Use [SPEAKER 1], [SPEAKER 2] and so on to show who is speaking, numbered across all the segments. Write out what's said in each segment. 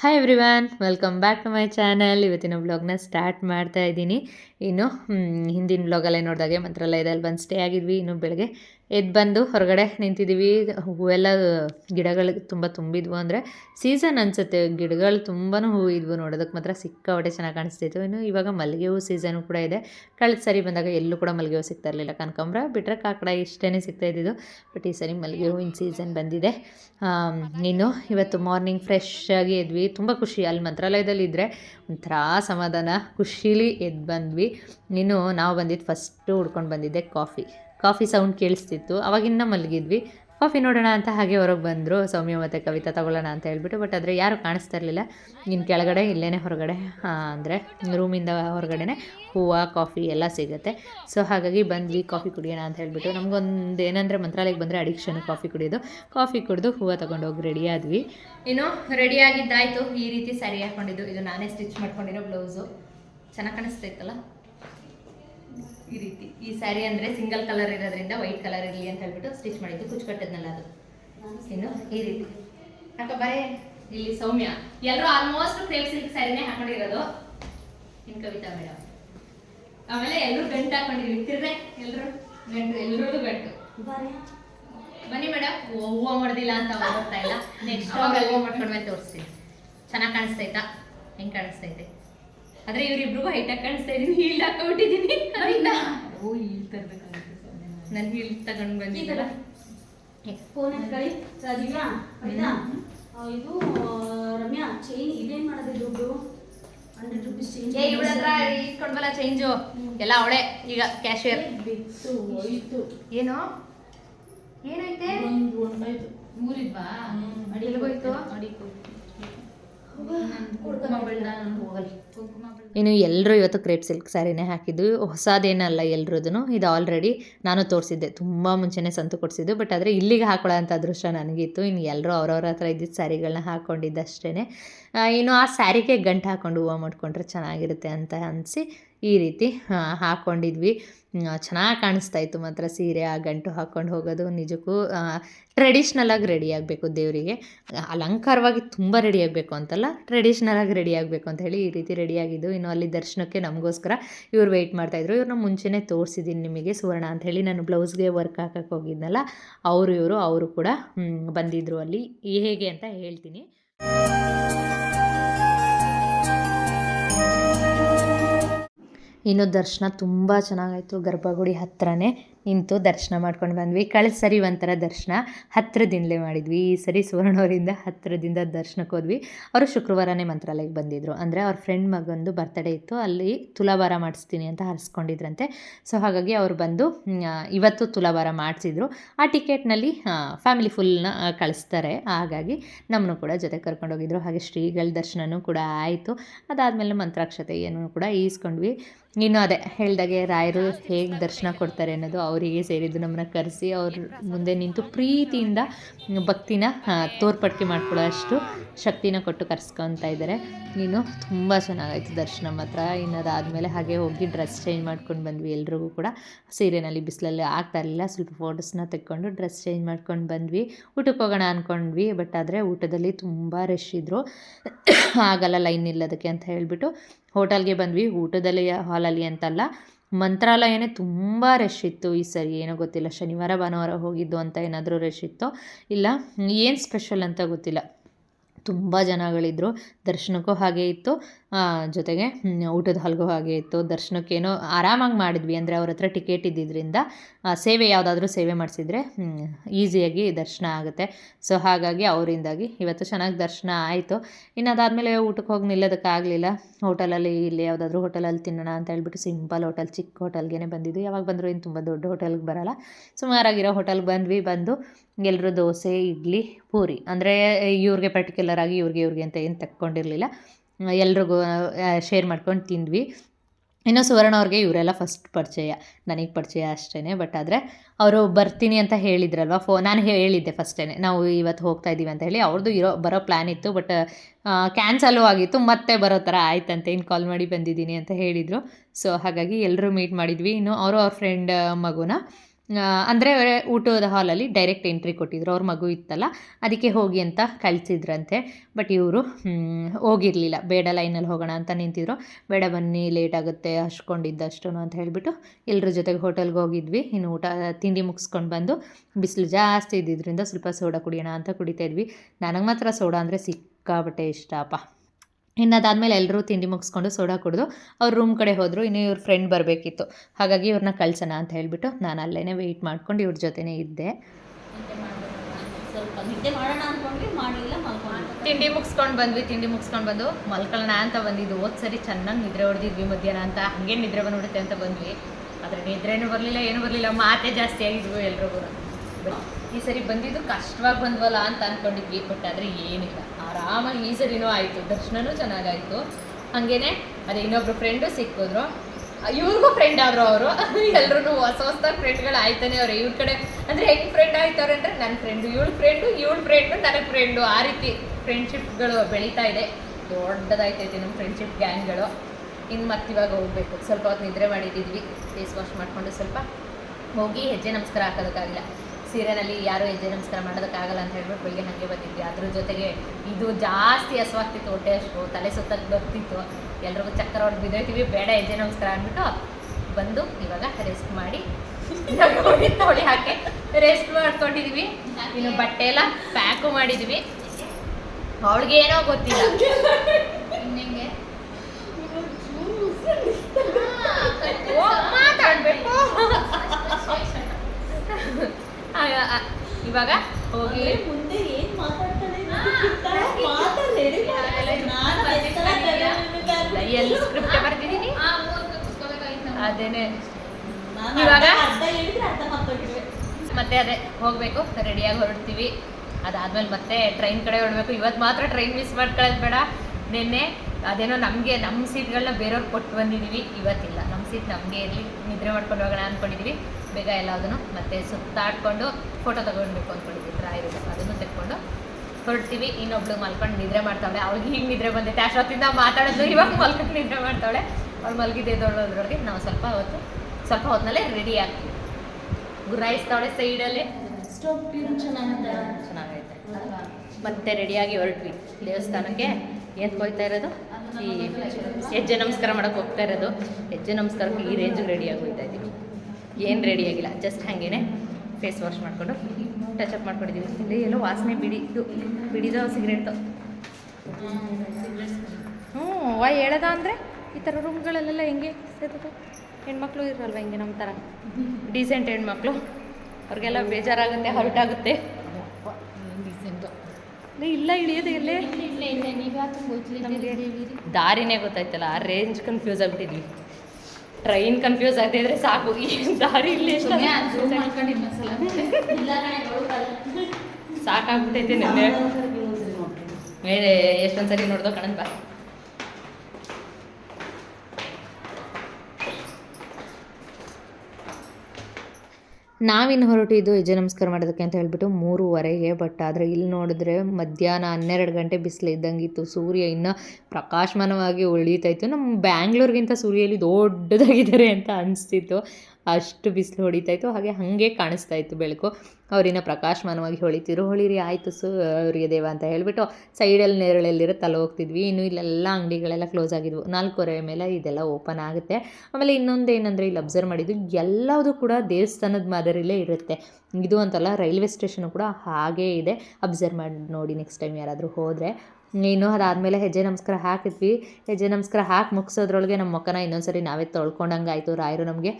[SPEAKER 1] Hi everyone welcome back to my channel ಇವತ್ತಿನ ಬ್ಲಾಗ್ನ start ಮಾಡ್ತಾ ಇದ್ದೀನಿ. ಇನ್ನು ಹಿಂದಿನ ಬ್ಲಾಗಲ್ಲೇ ನೋಡಿದಾಗೆ ಮಂತ್ರಾಲಯದಲ್ಲಿ ಬಂದು ಸ್ಟೇ ಆಗಿದ್ವಿ. ಇನ್ನು ಬೆಳಗ್ಗೆ ಎದ್ದು ಬಂದು ಹೊರಗಡೆ ನಿಂತಿದ್ದೀವಿ ಹೂವೆಲ್ಲ ಗಿಡಗಳು ತುಂಬ ತುಂಬಿದ್ವು ಅಂದರೆ ಸೀಸನ್ ಅನಿಸುತ್ತೆ. ಗಿಡಗಳು ತುಂಬಾ ಹೂವು ಇದ್ವು ನೋಡೋದಕ್ಕೆ ಮಾತ್ರ ಸಿಕ್ಕಾಪಟ್ಟೆ ಚೆನ್ನಾಗಿ ಕಾಣಿಸ್ತಿತ್ತು. ಇನ್ನು ಇವಾಗ ಮಲ್ಲಿಗೆ ಹೂವು ಸೀಸನು ಕೂಡ ಇದೆ. ಕಳೆದ ಸರಿ ಬಂದಾಗ ಎಲ್ಲೂ ಕೂಡ ಮಲ್ಲಿಗೆ ಹೂವು ಸಿಗ್ತಾ ಇರಲಿಲ್ಲ ಕನಕಾಂಬ್ರ. ಬಿಟ್ಟರೆ ಕಾಕಡ ಇಷ್ಟೇ ಸಿಗ್ತಾ ಇದ್ದಿದ್ದು. ಬಟ್ ಈ ಸರಿ ಮಲ್ಲಿಗೆ ಹೂವಿನ ಸೀಸನ್ ಬಂದಿದೆ. ಇನ್ನು ಇವತ್ತು ಮಾರ್ನಿಂಗ್ ಫ್ರೆಶ್ ಆಗಿ ಎದ್ವಿ. ತುಂಬ ಖುಷಿ. ಅಲ್ಲಿ ಮಂತ್ರಾಲಯದಲ್ಲಿ ಇದ್ದರೆ ಒಂಥರ ಸಮಾಧಾನ. ಖುಷೀಲಿ ಎದ್ದು ಬಂದ್ವಿ. ಇನ್ನು ನಾವು ಬಂದಿದ್ದು ಫಸ್ಟು ಹುಡ್ಕೊಂಡು ಬಂದಿದ್ದೆ ಕಾಫಿ ಕಾಫಿ ಸೌಂಡ್ ಕೇಳಿಸ್ತಿತ್ತು. ಅವಾಗಿನ್ನ ಮಲಗಿದ್ವಿ. ಕಾಫಿ ನೋಡೋಣ ಅಂತ ಹಾಗೆ ಹೊರಗೆ ಬಂದರು. ಸೌಮ್ಯ ಮತ್ತು ಕವಿತಾ ತಗೊಳ್ಳೋಣ ಅಂತ ಹೇಳ್ಬಿಟ್ಟು, ಬಟ್ ಆದರೆ ಯಾರೂ ಕಾಣಿಸ್ತಾ ಇರಲಿಲ್ಲ. ಇನ್ನು ಕೆಳಗಡೆ ಇಲ್ಲೇ ಹೊರಗಡೆ ಅಂದರೆ ರೂಮಿಂದ ಹೊರಗಡೆ ಹೂವು, ಕಾಫಿ ಎಲ್ಲ ಸಿಗುತ್ತೆ. ಸೊ ಹಾಗಾಗಿ ಬಂದ್ವಿ, ಕಾಫಿ ಕುಡಿಯೋಣ ಅಂತ ಹೇಳಿಬಿಟ್ಟು. ನಮಗೊಂದು ಏನಂದರೆ ಮಂತ್ರಾಲಯಕ್ಕೆ ಬಂದರೆ ಅಡಿಕ್ಷನ್ ಕಾಫಿ ಕುಡಿಯೋದು. ಕಾಫಿ ಕುಡಿದು ಹೂವು ತೊಗೊಂಡೋಗಿ ರೆಡಿ ಆದ್ವಿ. ಇನ್ನು ರೆಡಿ ಆಗಿದ್ದಾಯಿತು. ಈ ರೀತಿ ಸ್ಯಾರಿ ಹಾಕ್ಕೊಂಡಿದ್ದು ಇದು ನಾನೇ ಸ್ಟಿಚ್ ಮಾಡ್ಕೊಂಡಿರೋ ಬ್ಲೌಸು ಚೆನ್ನಾಗಿ ಕಾಣಿಸ್ತೈತಲ್ಲ ಈ ರೀತಿ ಈ ಸ್ಯಾರಿ ಅಂದರೆ ಸಿಂಗಲ್ ಕಲರ್ ಇರೋದ್ರಿಂದ ವೈಟ್ ಕಲರ್ ಇರಲಿ ಅಂತ ಹೇಳ್ಬಿಟ್ಟು ಸ್ಟಿಚ್ ಮಾಡಿದ್ದು ಕುಚ್ಚು ಕಟ್ಟದ್ನಲ್ಲ ಅದು. ಇನ್ನು ಈ ರೀತಿ. ಅಕ್ಕ ಬರೇ. ಇಲ್ಲಿ ಸೌಮ್ಯ. ಎಲ್ಲರೂ ಆಲ್ಮೋಸ್ಟ್ ಕ್ರೇಪ್ ಸಿಲ್ಕ್ ಸ್ಯಾರಿನೇ ಹಾಕೊಂಡಿರೋದು. ಇನ್ನು ಕವಿತಾ ಮೇಡಮ್ ಆಮೇಲೆ ಎಲ್ಲರೂ ಗಂಟು ಹಾಕೊಂಡಿದ್ವಿ ತಿರ್ರೆ ಎಲ್ಲರೂ ಗಂಟು ಎಲ್ಲರೂ ಗಂಟು. ಬನ್ನಿ ಮೇಡಮ್ ಹೂವು ಮಾಡ್ದಿಲ್ಲ ಅಂತ ಹೋಗ್ತಾ ಇಲ್ಲ. ನೆಕ್ಸ್ಟ್ ಹೂವು ಮಾಡ್ಕೊಂಡ್ಮೇಲೆ ತೋರಿಸ್ತೀನಿ. ಚೆನ್ನಾಗಿ ಕಾಣಿಸ್ತೈತಾ ಹೆಂಗೆ ಕಾಣಿಸ್ತೈತೆ ಆದ್ರೆ ಇವ್ರಿಬ್ರಿಗೂ ಹೈಟಾಗಿ ಕಾಣಿಸ್ತಾ ಇದೀನಿ ಹೀಲ್ ಹಾಕೊಂಡಿದ್ದೀನಿ
[SPEAKER 2] ಓ ಇಲ್ಲಿ ತರ್ಬೇಕಾಗುತ್ತೆ
[SPEAKER 1] ನಾನು ಹೀಲ್ ಬಂದಿದ್ದಾರ ಬಂದಿದ್ದಲ್ಲ
[SPEAKER 2] ಫೋನ್ ಕಳಿ. ದಿವ್ಯಾ ಆಯ್ತಾ ಇದು ರಮ್ಯಾ ಚೈನ್ ಇದೇನ್ ಮಾಡೋದು ದುಡ್ಡು ಹಂಡ್ರೆಡ್ ರುಪೀಸ್ ಚೇಂಜ್
[SPEAKER 1] ಏ ಇವಳ ಹತ್ರ ಇಸ್ಕೊಂಡ್ಬಲ್ಲ ಚೇಂಜು ಎಲ್ಲ ಅವಳೆ ಈಗ ಕ್ಯಾಶಿಯರ್
[SPEAKER 2] ಬಿತ್ತು ಹೋಯ್ತು.
[SPEAKER 1] ಏನು? ಏನೈತೆ
[SPEAKER 2] ಒಂದು ಒಂದಾಯ್ತು
[SPEAKER 1] ಮೂರಿದ್ವಾ?
[SPEAKER 2] ಅಡಿಗೆ
[SPEAKER 1] ಹೋಯ್ತು
[SPEAKER 2] ಅಡಿಗೆ ಹೋಯ್ತು.
[SPEAKER 1] ಇನ್ನು ಎಲ್ಲರೂ ಇವತ್ತು ಕ್ರೇಪ್ ಸಿಲ್ಕ್ ಸ್ಯಾರಿನೇ ಹಾಕಿದ್ದು. ಹೊಸದೇನಲ್ಲ ಎಲ್ರದ್ದು ಇದು ಆಲ್ರೆಡಿ ನಾನು ತೋರಿಸಿದ್ದೆ. ತುಂಬ ಮುಂಚೆನೇ ಸಂತು ಕೊಡಿಸಿದ್ದು. ಬಟ್ ಆದರೆ ಇಲ್ಲಿಗೆ ಹಾಕೊಳ್ಳೋ ಅದೃಷ್ಟ ನನಗಿತ್ತು. ಇನ್ನು ಎಲ್ಲರೂ ಅವ್ರವ್ರ ಹತ್ರ ಇದ್ದಿದ್ದ ಸ್ಯಾರಿಗಳನ್ನ ಹಾಕ್ಕೊಂಡಿದ್ದಷ್ಟೇ ಇನ್ನು ಆ ಸ್ಯಾರಿಗೆ ಗಂಟು ಹಾಕ್ಕೊಂಡು ಹೂವು ಮಾಡ್ಕೊಂಡ್ರೆ ಚೆನ್ನಾಗಿರುತ್ತೆ ಅಂತ ಅನಿಸಿ ಈ ರೀತಿ ಹಾಕ್ಕೊಂಡಿದ್ವಿ ಚೆನ್ನಾಗಿ ಕಾಣಿಸ್ತಾ ಇತ್ತು ಮಾತ್ರ ಸೀರೆ ಆ ಗಂಟು ಹಾಕ್ಕೊಂಡು ಹೋಗೋದು ನಿಜಕ್ಕೂ ಟ್ರೆಡಿಷ್ನಲಾಗಿ ರೆಡಿ ಆಗಬೇಕು ದೇವರಿಗೆ. ಅಲಂಕಾರವಾಗಿ ತುಂಬ ರೆಡಿ ಆಗಬೇಕು ಅಂತಲ್ಲ ಟ್ರೆಡಿಷ್ನಲಾಗಿ ರೆಡಿ ಆಗಬೇಕು ಅಂತ ಹೇಳಿ ಈ ರೀತಿ ರೆಡಿ ಆಗಿದ್ದು. ಇನ್ನು ಅಲ್ಲಿ ದರ್ಶನಕ್ಕೆ ನಮಗೋಸ್ಕರ ಇವ್ರು ವೆಯ್ಟ್ ಮಾಡ್ತಾಯಿದ್ರು ಇವ್ರನ್ನ ಮುಂಚೆನೇ ತೋರಿಸಿದ್ದೀನಿ ನಿಮಗೆ ಸುವರ್ಣ ಅಂತ ಹೇಳಿ. ನಾನು ಬ್ಲೌಸ್ಗೆ ವರ್ಕ್ ಹಾಕಕ್ಕೆ ಹೋಗಿದ್ನಲ್ಲ, ಅವರು ಇವರು, ಅವರು ಕೂಡ ಬಂದಿದ್ದರು ಅಲ್ಲಿ. ಹೇಗೆ ಅಂತ ಹೇಳ್ತೀನಿ. ಇನ್ನು ದರ್ಶನ ತುಂಬ ಚೆನ್ನಾಗಾಯಿತು ಗರ್ಭಗುಡಿ ಹತ್ರನೇ. ನಿಂತು ದರ್ಶನ ಮಾಡ್ಕೊಂಡು ಬಂದ್ವಿ. ಕಳೆದ ಸರಿ ಒಂಥರ ದರ್ಶನ. ಹತ್ತಿರದಿಂದಲೇ ಮಾಡಿದ್ವಿ. ಈ ಸರಿ ಸುವರ್ಣವರಿಂದ ಹತ್ತಿರದಿಂದ ದರ್ಶನಕ್ಕೆ ಹೋದ್ವಿ. ಅವರು ಶುಕ್ರವಾರನೇ ಮಂತ್ರಾಲಯಕ್ಕೆ ಬಂದಿದ್ದರು ಅಂದರೆ ಅವ್ರ ಫ್ರೆಂಡ್ ಮಗಂದು ಬರ್ತಡೇ ಇತ್ತು. ಅಲ್ಲಿ ತುಲಾಭಾರ ಮಾಡಿಸ್ತೀನಿ ಅಂತ ಹರಿಸ್ಕೊಂಡಿದ್ರಂತೆ. ಸೊ ಹಾಗಾಗಿ ಅವ್ರು ಬಂದು ಇವತ್ತು ತುಲಾಭಾರ ಮಾಡಿಸಿದ್ರು. ಆ ಟಿಕೆಟ್ನಲ್ಲಿ ಫ್ಯಾಮಿಲಿ ಫುಲ್ನ ಕಳಿಸ್ತಾರೆ. ಹಾಗಾಗಿ ನಮ್ಮನ್ನು ಕೂಡ ಜೊತೆ ಕರ್ಕೊಂಡೋಗಿದ್ರು ಹಾಗೆ ಶ್ರೀಗಳ ದರ್ಶನವೂ ಕೂಡ ಆಯಿತು. ಅದಾದಮೇಲೆ ಮಂತ್ರಾಕ್ಷತೆಯನ್ನು ಕೂಡ ಈಸ್ಕೊಂಡ್ವಿ. ಇನ್ನು ಅದೇ ಹೇಳ್ದಾಗೆ ರಾಯರು ಹೇಗೆ ದರ್ಶನ ಕೊಡ್ತಾರೆ ಅನ್ನೋದು ಅವರಿಗೆ ಸೇರಿದ್ದು ನಮ್ಮನ್ನ ಕರೆಸಿ ಅವ್ರ ಮುಂದೆ ನಿಂತು ಪ್ರೀತಿಯಿಂದ ಭಕ್ತಿನ ತೋರ್ಪಡಿಕೆ ಮಾಡ್ಕೊಳ್ಳೋ ಅಷ್ಟು ಶಕ್ತಿನ ಕೊಟ್ಟು ಕರೆಸ್ಕೊತ ಇದ್ದಾರೆ. ನೀನು ತುಂಬ ಚೆನ್ನಾಗಾಯಿತು ದರ್ಶನ ಮಾತ್ರ ಇನ್ನು ಅದಾದಮೇಲೆ ಹಾಗೆ ಹೋಗಿ ಡ್ರೆಸ್ ಚೇಂಜ್ ಮಾಡ್ಕೊಂಡು ಬಂದ್ವಿ ಎಲ್ರಿಗೂ ಕೂಡ. ಸೀರೆನಲ್ಲಿ ಬಿಸಿಲಲ್ಲಿ ಆಗ್ತಾ ಇರಲಿಲ್ಲ ಸ್ವಲ್ಪ ಫೋಟೋಸ್ನ ತೆಕ್ಕೊಂಡು ಡ್ರೆಸ್ ಚೇಂಜ್ ಮಾಡ್ಕೊಂಡು ಬಂದ್ವಿ. ಊಟಕ್ಕೆ ಹೋಗೋಣ ಅಂದ್ಕೊಂಡ್ವಿ ಬಟ್ ಆದರೆ ಊಟದಲ್ಲಿ ತುಂಬ ರಶ್ ಇದ್ದರು ಆಗಲ್ಲ ಲೈನ್ ಇಲ್ಲದಕ್ಕೆ ಅಂತ ಹೇಳಿಬಿಟ್ಟು ಹೋಟೆಲ್ಗೆ ಬಂದ್ವಿ. ಊಟದಲ್ಲಿ ಹಾಲಲ್ಲಿ ಅಂತಲ್ಲ. ಮಂತ್ರಾಲಯನೇ ತುಂಬ ರಶ್ ಇತ್ತು ಈ ಸರಿ, ಏನೋ ಗೊತ್ತಿಲ್ಲ, ಶನಿವಾರ, ಭಾನುವಾರ ಹೋಗಿದ್ದು ಅಂತ ಏನಾದರೂ ರಶ್ ಇತ್ತೋ, ಇಲ್ಲ, ಏನು ಸ್ಪೆಷಲ್ ಅಂತ ಗೊತ್ತಿಲ್ಲ. ತುಂಬ ಜನಗಳಿದ್ದರು ದರ್ಶನಕ್ಕೂ ಹಾಗೆ ಇತ್ತು. ಜೊತೆಗೆ ಊಟದ ಹಲಗು ಹಾಗೆ ಇತ್ತು. ದರ್ಶನಕ್ಕೇನೋ ಆರಾಮಾಗಿ ಮಾಡಿದ್ವಿ. ಅಂದರೆ ಅವ್ರ ಹತ್ರ ಟಿಕೆಟ್ ಇದ್ದಿದ್ದರಿಂದ ಸೇವೆ ಯಾವುದಾದ್ರೂ ಸೇವೆ ಮಾಡಿಸಿದ್ರೆ ಈಸಿಯಾಗಿ ದರ್ಶನ ಆಗುತ್ತೆ. ಸೊ, ಹಾಗಾಗಿ ಅವರಿಂದಾಗಿ ಇವತ್ತು ಚೆನ್ನಾಗಿ ದರ್ಶನ ಆಯಿತು. ಇನ್ನು ಅದಾದಮೇಲೆ ಊಟಕ್ಕೆ ಹೋಗಿ ನಿಲ್ಲೋದಕ್ಕಾಗಲಿಲ್ಲ. ಹೋಟೆಲಲ್ಲಿ ಇಲ್ಲಿ ಯಾವುದಾದ್ರೂ ಹೋಟೆಲಲ್ಲಿ ತಿನ್ನೋಣ ಅಂತ ಹೇಳ್ಬಿಟ್ಟು ಸಿಂಪಲ್ ಹೋಟೆಲ್, ಚಿಕ್ಕ ಹೋಟೆಲ್ಗೆ ಬಂದಿದ್ದು. ಯಾವಾಗ ಬಂದರೂ ಏನು ತುಂಬ ದೊಡ್ಡ ಹೋಟೆಲ್ಗೆ ಬರೋಲ್ಲ. ಸುಮಾರಾಗಿರೋ ಹೋಟೆಲ್ಗೆ ಬಂದ್ವಿ. ಬಂದು ಎಲ್ಲರೂ ದೋಸೆ, ಇಡ್ಲಿ, ಪೂರಿ. ಅಂದರೆ ಇವ್ರಿಗೆ ಪರ್ಟಿಕ್ಯುಲರ್ ಆಗಿ ಇವ್ರಿಗೆ ಇವ್ರಿಗೆ ಅಂತ ಏನು ತಕ್ಕೊಂಡಿರಲಿಲ್ಲ. ಎಲ್ರಿಗೂ ಶೇರ್ ಮಾಡ್ಕೊಂಡು ತಿಂದ್ವಿ. ಇನ್ನು ಸುವರ್ಣ ಅವ್ರಿಗೆ ಇವರೆಲ್ಲ ಫಸ್ಟ್ ಪರಿಚಯ, ನನಗೆ ಪರಿಚಯ ಅಷ್ಟೇ ಬಟ್ ಆದರೆ ಅವರು ಬರ್ತೀನಿ ಅಂತ ಹೇಳಿದ್ರಲ್ವ? ಫೋ, ನಾನು ಹೇಳಿದ್ದೆ ಫಸ್ಟೇ ನಾವು ಇವತ್ತು ಹೋಗ್ತಾ ಇದ್ದೀವಿ ಅಂತ ಹೇಳಿ ಅವ್ರದ್ದು ಇರೋ, ಬರೋ ಪ್ಲ್ಯಾನ್ ಇತ್ತು ಬಟ್ ಕ್ಯಾನ್ಸಲ್ಲೂ ಆಗಿತ್ತು, ಮತ್ತೆ ಬರೋ ಥರ ಆಯ್ತಂತೆ ಇನ್ನು ಕಾಲ್ ಮಾಡಿ ಬಂದಿದ್ದೀನಿ ಅಂತ ಹೇಳಿದರು. ಸೊ ಹಾಗಾಗಿ ಎಲ್ಲರೂ ಮೀಟ್ ಮಾಡಿದ್ವಿ. ಇನ್ನು ಅವರು ಅವ್ರ ಫ್ರೆಂಡ್ ಮಗುನ ಅಂದರೆ ಊಟದ ಹಾಲಲ್ಲಿ ಡೈರೆಕ್ಟ್ ಎಂಟ್ರಿ ಕೊಟ್ಟಿದ್ರು, ಅವ್ರ ಮಗು ಇತ್ತಲ್ಲ, ಅದಕ್ಕೆ ಹೋಗಿ ಅಂತ ಕಳಿಸಿದ್ರಂತೆ. ಬಟ್ ಇವರು ಹೋಗಿರಲಿಲ್ಲ. ಬೇಡ ಲೈನಲ್ಲಿ ಹೋಗೋಣ ಅಂತ ನಿಂತಿದ್ರು. ಬೇಡ, ಬನ್ನಿ ಲೇಟ್ ಆಗುತ್ತೆ ಹಚ್ಕೊಂಡಿದ್ದಷ್ಟು ಅಂತ ಹೇಳಿಬಿಟ್ಟು ಎಲ್ಲರ ಜೊತೆಗೆ ಹೋಟೆಲ್ಗೆ ಹೋಗಿದ್ವಿ. ಇನ್ನು ಊಟ, ತಿಂಡಿ ಮುಗಿಸ್ಕೊಂಡು ಬಂದು ಬಿಸಿಲು ಜಾಸ್ತಿ ಇದ್ದಿದ್ದರಿಂದ ಸ್ವಲ್ಪ ಸೋಡಾ ಕುಡಿಯೋಣ ಅಂತ ಕುಡಿತಾ ಇದ್ವಿ. ನನಗೆ ಮಾತ್ರ ಸೋಡಾ ಅಂದರೆ ಸಿಕ್ಕಾಬಟ್ಟೆ ಇಷ್ಟಪ್ಪ ಇನ್ನು ಅದಾದಮೇಲೆ ಎಲ್ಲರೂ ತಿಂಡಿ ಮುಗಿಸ್ಕೊಂಡು ಸೋಡಾ ಕುಡಿದು ಅವ್ರ ರೂಮ್ ಕಡೆ ಹೋದರು ಇನ್ನು ಇವ್ರ ಫ್ರೆಂಡ್ ಬರಬೇಕಿತ್ತು. ಹಾಗಾಗಿ ಇವ್ರನ್ನ ಕಳ್ಸೋಣ ಅಂತ ಹೇಳಿಬಿಟ್ಟು ನಾನು ಅಲ್ಲೇ ವೆಯ್ಟ್ ಮಾಡ್ಕೊಂಡು ಇವ್ರ ಜೊತೆನೇ ಇದ್ದೆ. ತಿಂಡಿ ಮುಗಿಸ್ಕೊಂಡು ಬಂದ್ವಿ ತಿಂಡಿ ಮುಗಿಸ್ಕೊಂಡು ಬಂದು ಮಲ್ಕೊಳ್ಳೋಣ ಅಂತ ಬಂದಿದ್ದು. ಹೋದ್ ಸರಿ ಚೆನ್ನಾಗಿ ನಿದ್ರೆ ಹೊಡೆದಿದ್ವಿ ಮಧ್ಯಾಹ್ನ ಅಂತ. ಹಾಗೆ ನಿದ್ರೆ ಬಂದ್ಬಿಡುತ್ತೆ ಅಂತ ಬಂದ್ವಿ. ಆದರೆ ನಿದ್ರೆನೂ ಬರಲಿಲ್ಲ ಏನೂ ಬರಲಿಲ್ಲ. ಮಾತೇ ಜಾಸ್ತಿ ಆಗಿದ್ವು ಎಲ್ರಿಗೂ ಈ ಸರಿ ಬಂದಿದ್ದು ಕಷ್ಟವಾಗಿ ಬಂದ್ವಲ್ಲ ಅಂತ ಅಂದ್ಕೊಂಡಿದ್ವಿ ಬಟ್ ಆದರೆ ಏನಿಲ್ಲ. ಆರಾಮಾಗಿ ಈ ಸರಿನೂ ಆಯಿತು. ದರ್ಶನನೂ ಚೆನ್ನಾಗಾಯಿತು. ಹಾಗೇನೆ ಅದೇ ಇನ್ನೊಬ್ರು ಫ್ರೆಂಡು ಸಿಕ್ಕಿದ್ರು. ಇವ್ರಿಗೂ ಫ್ರೆಂಡ್ ಆದ್ರು ಅವರು. ಎಲ್ಲರೂ ಹೊಸ ಹೊಸ ಫ್ರೆಂಡ್ಗಳು ಆಯ್ತಾನೆ ಅವ್ರು. ಇವ್ರ ಕಡೆ ಅಂದರೆ ಹೆಂಗೆ ಫ್ರೆಂಡ್ ಆಯ್ತವ್ರೆ ಅಂದರೆ ನನ್ನ ಫ್ರೆಂಡು ಇವಳು ಫ್ರೆಂಡು ಇವಳು ಫ್ರೆಂಡು ನನ್ನ ಫ್ರೆಂಡು ಆ ರೀತಿ ಫ್ರೆಂಡ್ಶಿಪ್ಗಳು ಬೆಳೀತಾ ಇದೆ. ದೊಡ್ಡದಾಯ್ತೈತೆ ನಮ್ಮ ಫ್ರೆಂಡ್ಶಿಪ್ ಗ್ಯಾಂಗ್ಗಳು ಇನ್ನು ಮತ್ತೆ ಇವಾಗ ಹೋಗ್ಬೇಕು. ಸ್ವಲ್ಪ ಹೊತ್ತು ನಿದ್ರೆ ಮಾಡಿದ್ವಿ ಫೇಸ್ ವಾಶ್ ಮಾಡಿಕೊಂಡು ಸ್ವಲ್ಪ ಹೋಗಿ ಹೆಜ್ಜೆ ನಮಸ್ಕಾರ ಹಾಕೋದಕ್ಕಾಗಿಲ್ಲ. ಸೀರೆನಲ್ಲಿ ಯಾರು ಹೆಜ್ಜೆ ನಮಸ್ಕಾರ ಮಾಡೋದಕ್ಕಾಗಲ್ಲ ಅಂತ ಹೇಳ್ಬಿಟ್ಟು ಬೆಳಿಗ್ಗೆ ಹಾಗೆ ಬಂದಿದ್ವಿ. ಅದ್ರ ಜೊತೆಗೆ ಇದು ಜಾಸ್ತಿ ಹಸುವಾಗ್ತಿತ್ತು ಹೊಟ್ಟೆ ಅಷ್ಟು ತಲೆ ಸುತ್ತಕ್ಕೆ ಬರ್ತಿತ್ತು. ಎಲ್ರಿಗೂ ಚಕ್ಕರ ಹೊಡೆದು ಬಿದ್ದೋಯ್ತೀವಿ. ಬೇಡ ಹೆಜ್ಜೆ ನಮಸ್ಕಾರ ಅಂದ್ಬಿಟ್ಟು ಬಂದು ಇವಾಗ ರೆಸ್ಟ್ ಮಾಡಿ ತೊಳಿ ಹಾಕಿ ರೆಸ್ಟ್ ಮಾಡ್ಕೊಂಡಿದ್ವಿ. ಇನ್ನು ಬಟ್ಟೆ ಎಲ್ಲ ಪ್ಯಾಕು ಮಾಡಿದ್ವಿ. ಅವಳಿಗೆ ಏನೋ ಗೊತ್ತಿಲ್ಲ. ಮಾತಾಡ್ಬೇಕು ಇವಾಗ ಹೋಗಿ.
[SPEAKER 2] ಮುಂದೆ ಏನ್ ಮಾತಾಡ್ತಾನೆ
[SPEAKER 1] ಎಲ್ಲಿ ಸ್ಕ್ರಿಪ್ಟ್ ಬರ್ತಿದ್ದೀನಿ ಅದೇನೆ. ಇವಾಗ? ಮತ್ತೆ ಅದೇ ಹೋಗಬೇಕು. ರೆಡಿಯಾಗಿ ಹೊರಡ್ತೀವಿ. ಅದಾದ್ಮೇಲೆ ಮತ್ತೆ ಟ್ರೈನ್ ಕಡೆ ಹೊರಡ್ಬೇಕು. ಇವತ್ತು ಮಾತ್ರ ಟ್ರೈನ್ ಮಿಸ್ ಮಾಡ್ಕೊಳ್ಳೋದು ಬೇಡ. ನಿನ್ನೆ ಅದೇನೋ ನಮಗೆ ನಮ್ಮ ಸೀಟ್ಗಳನ್ನ ಬೇರೆಯವ್ರು ಕೊಟ್ಟು ಬಂದಿದ್ದೀವಿ ಇವತ್ತಿಲ್ಲ. ನಮ್ಮ ಸೀಟ್ ನಮಗೆ ಇರಲಿ. ನಿದ್ರೆ ಮಾಡ್ಕೊಂಡು ಹೋಗೋಣ ಅಂದ್ಕೊಂಡಿದ್ದೀವಿ ಬೇಗ ಎಲ್ಲದನ್ನು ಮತ್ತೆ ಸುತ್ತಾಡ್ಕೊಂಡು ಫೋಟೋ ತಗೊಳ್ಬೇಕು ಅಂದ್ಕೊಂಡಿದ್ದೀವಿ ರಾಯರು ಅದನ್ನು ತೆಕ್ಕೊಂಡು ಹೊರಡ್ತೀವಿ. ಇನ್ನೊಬ್ಳು ಮಲ್ಕೊಂಡು ನಿದ್ರೆ ಮಾಡ್ತಾವಳೆ. ಅವ್ಳಿಗೆ ಹಿಂಗೆ ನಿದ್ರೆ ಬಂದೈತೆ ಅಷ್ಟೊತ್ತಿಂದ ಮಾತಾಡೋದು. ಇವಾಗ ಮಲ್ಕೊಂಡು ನಿದ್ರೆ ಮಾಡ್ತಾವಳೆ. ಅವ್ಳು ಮಲಗಿದ್ದೆ ಎದ್ದೊಳೋದ್ರೊಳಗೆ ನಾವು ಸ್ವಲ್ಪ ಹೊತ್ತು ಸ್ವಲ್ಪ ಹೊತ್ತಿನಲ್ಲೇ ರೆಡಿ ಆಗ್ತೀವಿ. ಗುರಾಯಿಸ್ತಾವಳೆ ಸೈಡಲ್ಲಿ ಚೆನ್ನಾಗೈತೆ. ಮತ್ತೆ ರೆಡಿಯಾಗಿ ಹೊರಟ್ವಿ. ದೇವಸ್ಥಾನಕ್ಕೆ ಏನು ಹೋಗ್ತಾ ಇರೋದು? ಈ ಹೆಜ್ಜೆ ನಮಸ್ಕಾರ ಮಾಡೋಕೆ ಹೋಗ್ತಾ ಇರೋದು. ಹೆಜ್ಜೆ ನಮಸ್ಕಾರಕ್ಕೆ ಈ ರೇಂಜಿಗೆ ರೆಡಿಯಾಗಿ ಹೋಗ್ತಾ ಇದ್ದೀವಿ. ಏನು ರೆಡಿ ಆಗಿಲ್ಲ. ಜಸ್ಟ್ ಹಾಗೇನೆ ಫೇಸ್ ವಾಶ್ ಮಾಡಿಕೊಂಡು ಟಚ್ ಅಪ್ ಮಾಡ್ಕೊಂಡಿದ್ದೀವಿ ಇಲ್ಲಿ ಎಲ್ಲೋ ವಾಸನೆ ಬಿಡಿ ಇದು ಬಿಡಿದ ಸಿಗರೇಟು ಹ್ಞೂ ವಾಯ್ ಹೇಳದ ಅಂದರೆ ಈ ಥರ ರೂಮ್ಗಳಲ್ಲೆಲ್ಲ ಹೆಂಗೆ? ಸೇರ್ತದೆ ಹೆಣ್ಮಕ್ಳು ಇರಲ್ವ ಹೆಂಗೆ ನಮ್ಮ ಥರ ಡೀಸೆಂಟ್ ಹೆಣ್ಮಕ್ಳು. ಅವ್ರಿಗೆಲ್ಲ ಬೇಜಾರಾಗುತ್ತೆ ಹರ್ಟ್ ಆಗುತ್ತೆ ಲೇ, ಇಲ್ಲ ಇಳಿಯೋದು ಇಲ್ಲೇ ನಮಗೆ ದಾರಿನೇ ಗೊತ್ತಾಯ್ತಲ್ಲ ಆ ರೇಂಜ್ ಕನ್ಫ್ಯೂಸ್ ಆಗ್ಬಿಟ್ಟಿದ್ವಿ. ಟ್ರೈನ್ ಕನ್ಫ್ಯೂಸ್ ಆಗದೆ ಇದ್ರೆ ಸಾಕು. ಈ ದಾರಿ ಇಲ್ಲಿ. ಸಾಕಾಗ್ಬಿಟ್ಟೈತೆ ನಿನ್ನೆ ಮೇಲೆ ಎಷ್ಟೊಂದ್ಸರಿ ನೋಡ್ದೋ ಕಣನ್ ನಾವಿನ್ನು ಹೊರಟಿದ್ದು ಹೆಜ್ಜೆ ನಮಸ್ಕಾರ ಮಾಡೋದಕ್ಕೆ ಅಂತ ಹೇಳ್ಬಿಟ್ಟು ಮೂರುವರೆಗೆ ಬಟ್ ಆದರೆ ಇಲ್ಲಿ ನೋಡಿದ್ರೆ ಮಧ್ಯಾಹ್ನ ಹನ್ನೆರಡು ಗಂಟೆ ಬಿಸಿಲು ಇದ್ದಂಗಿತ್ತು. ಸೂರ್ಯ ಇನ್ನು ಪ್ರಕಾಶಮಾನವಾಗಿ ಉಳಿತಾಯಿತ್ತು ನಮ್ಮ ಬ್ಯಾಂಗ್ಳೂರಿಗಿಂತ ಸೂರ್ಯ ಇಲ್ಲಿ ದೊಡ್ಡದಾಗಿದ್ದಾರೆ ಅಂತ ಅನಿಸ್ತಿತ್ತು. ಅಷ್ಟು ಬಿಸಿಲು ಹೊಡಿತಾ ಇತ್ತು ಹಾಗೆ ಹಾಗೆ ಕಾಣಿಸ್ತಾ ಇತ್ತು ಬೆಳಕು. ಅವರಿನ್ನ ಪ್ರಕಾಶಮಾನವಾಗಿ ಹೊಳಿತಿರು. ಹೊಳಿರಿ, ಆಯಿತು ಸೂರ್ಯ ದೇವ ಅಂತ ಹೇಳಿಬಿಟ್ಟು ಸೈಡಲ್ಲಿ ನೇರಳೆಲ್ಲಿರುತ್ತೆ ಅಲ್ಲಿ ಹೋಗ್ತಿದ್ವಿ. ಇನ್ನು ಇಲ್ಲೆಲ್ಲ ಅಂಗಡಿಗಳೆಲ್ಲ ಕ್ಲೋಸ್ ಆಗಿದ್ವು. ನಾಲ್ಕೂವರೆ ಮೇಲೆ ಇದೆಲ್ಲ ಓಪನ್ ಆಗುತ್ತೆ. ಆಮೇಲೆ ಇನ್ನೊಂದು ಏನಂದರೆ ಇಲ್ಲಿ ಅಬ್ಸರ್ವ್ ಮಾಡಿದ್ದು, ಎಲ್ಲದೂ ಕೂಡ ದೇವಸ್ಥಾನದ ಮಾದರಿಲೇ ಇರುತ್ತೆ. ಇದು ಅಂತಲ್ಲ ರೈಲ್ವೆ ಸ್ಟೇಷನು ಕೂಡ ಹಾಗೇ ಇದೆ. ಅಬ್ಸರ್ವ್ ಮಾಡಿ ನೋಡಿ ನೆಕ್ಸ್ಟ್ ಟೈಮ್ ಯಾರಾದರೂ ಹೋದರೆ. ಇನ್ನು ಅದಾದಮೇಲೆ ಹೆಜ್ಜೆ ನಮಸ್ಕಾರ ಹಾಕಿದ್ವಿ. ಹೆಜ್ಜೆ ನಮಸ್ಕಾರ ಹಾಕಿ ಮುಗಿಸೋದ್ರೊಳಗೆ ನಮ್ಮ ಮುಖನ ಇನ್ನೊಂದು ಸರಿ ನಾವೇ ತೊಳ್ಕೊಂಡಂಗೆ ಆಯಿತು ರಾಯರು ನಮಗೆ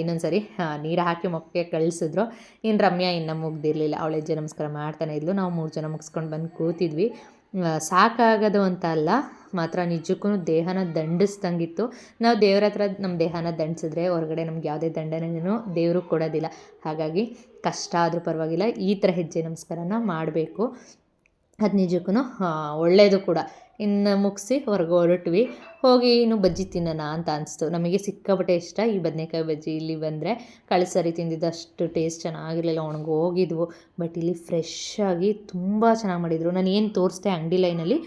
[SPEAKER 1] ಇನ್ನೊಂದು ಸರಿ ನೀರು ಹಾಕಿ ಮೊಕ್ಕೆ ಕಳಿಸಿದ್ರು. ಇನ್ನು ರಮ್ಯಾ ಇನ್ನು ಮುಗ್ದಿರಲಿಲ್ಲ. ಅವಳು ಹೆಜ್ಜೆ ನಮಸ್ಕಾರ ಮಾಡ್ತಾನೆ ಇದ್ಲು. ನಾವು ಮೂರು ಜನ ಮುಗಿಸ್ಕೊಂಡು ಬಂದು ಕೂತಿದ್ವಿ. ಸಾಕಾಗೋದು ಅಂತ ಅಲ್ಲ, ಮಾತ್ರ ನಿಜಕ್ಕೂ ದೇಹನ ದಂಡಿಸ್ದಂಗಿತ್ತು. ನಾವು ದೇವ್ರ ಹತ್ರ ನಮ್ಮ ದೇಹನ ದಂಡಿಸಿದ್ರೆ ಹೊರಗಡೆ ನಮ್ಗೆ ಯಾವುದೇ ದಂಡನೆನೂ ದೇವ್ರಿಗೆ ಕೊಡೋದಿಲ್ಲ. ಹಾಗಾಗಿ ಕಷ್ಟ ಆದರೂ ಪರವಾಗಿಲ್ಲ. ಈ ಥರ ಹೆಜ್ಜೆ ನಮಸ್ಕಾರನ ಮಾಡಬೇಕು. ಅದು ನಿಜಕ್ಕೂ ಒಳ್ಳೆಯದು ಕೂಡ. ಇನ್ನು ಮುಗಿಸಿ ಹೊರಗೆ ಹೊರಟ್ವಿ. ಹೋಗಿ ಇನ್ನು ಬಜ್ಜಿ ತಿನ್ನೋಣ ಅಂತ ಅನಿಸ್ತು. ನಮಗೆ ಸಿಕ್ಕಾಪಟ್ಟೆ ಇಷ್ಟ ಈ ಬದನೆಕಾಯಿ ಬಜ್ಜಿ. ಇಲ್ಲಿ ಬಂದರೆ ಕಳೆದ ಸರಿ ತಿಂದಿದ್ದಷ್ಟು ಟೇಸ್ಟ್ ಚೆನ್ನಾಗಿರಲಿಲ್ಲ. ಒಣಗೋಗಿದ್ವು ಬಟ್ ಇಲ್ಲಿ ಫ್ರೆಶ್ ಆಗಿ ತುಂಬ ಚೆನ್ನಾಗಿ ಮಾಡಿದರು. ನಾನು ಏನು ತೋರಿಸ್ದೆ ಅಂಗಡಿ ಲೈನಲ್ಲಿ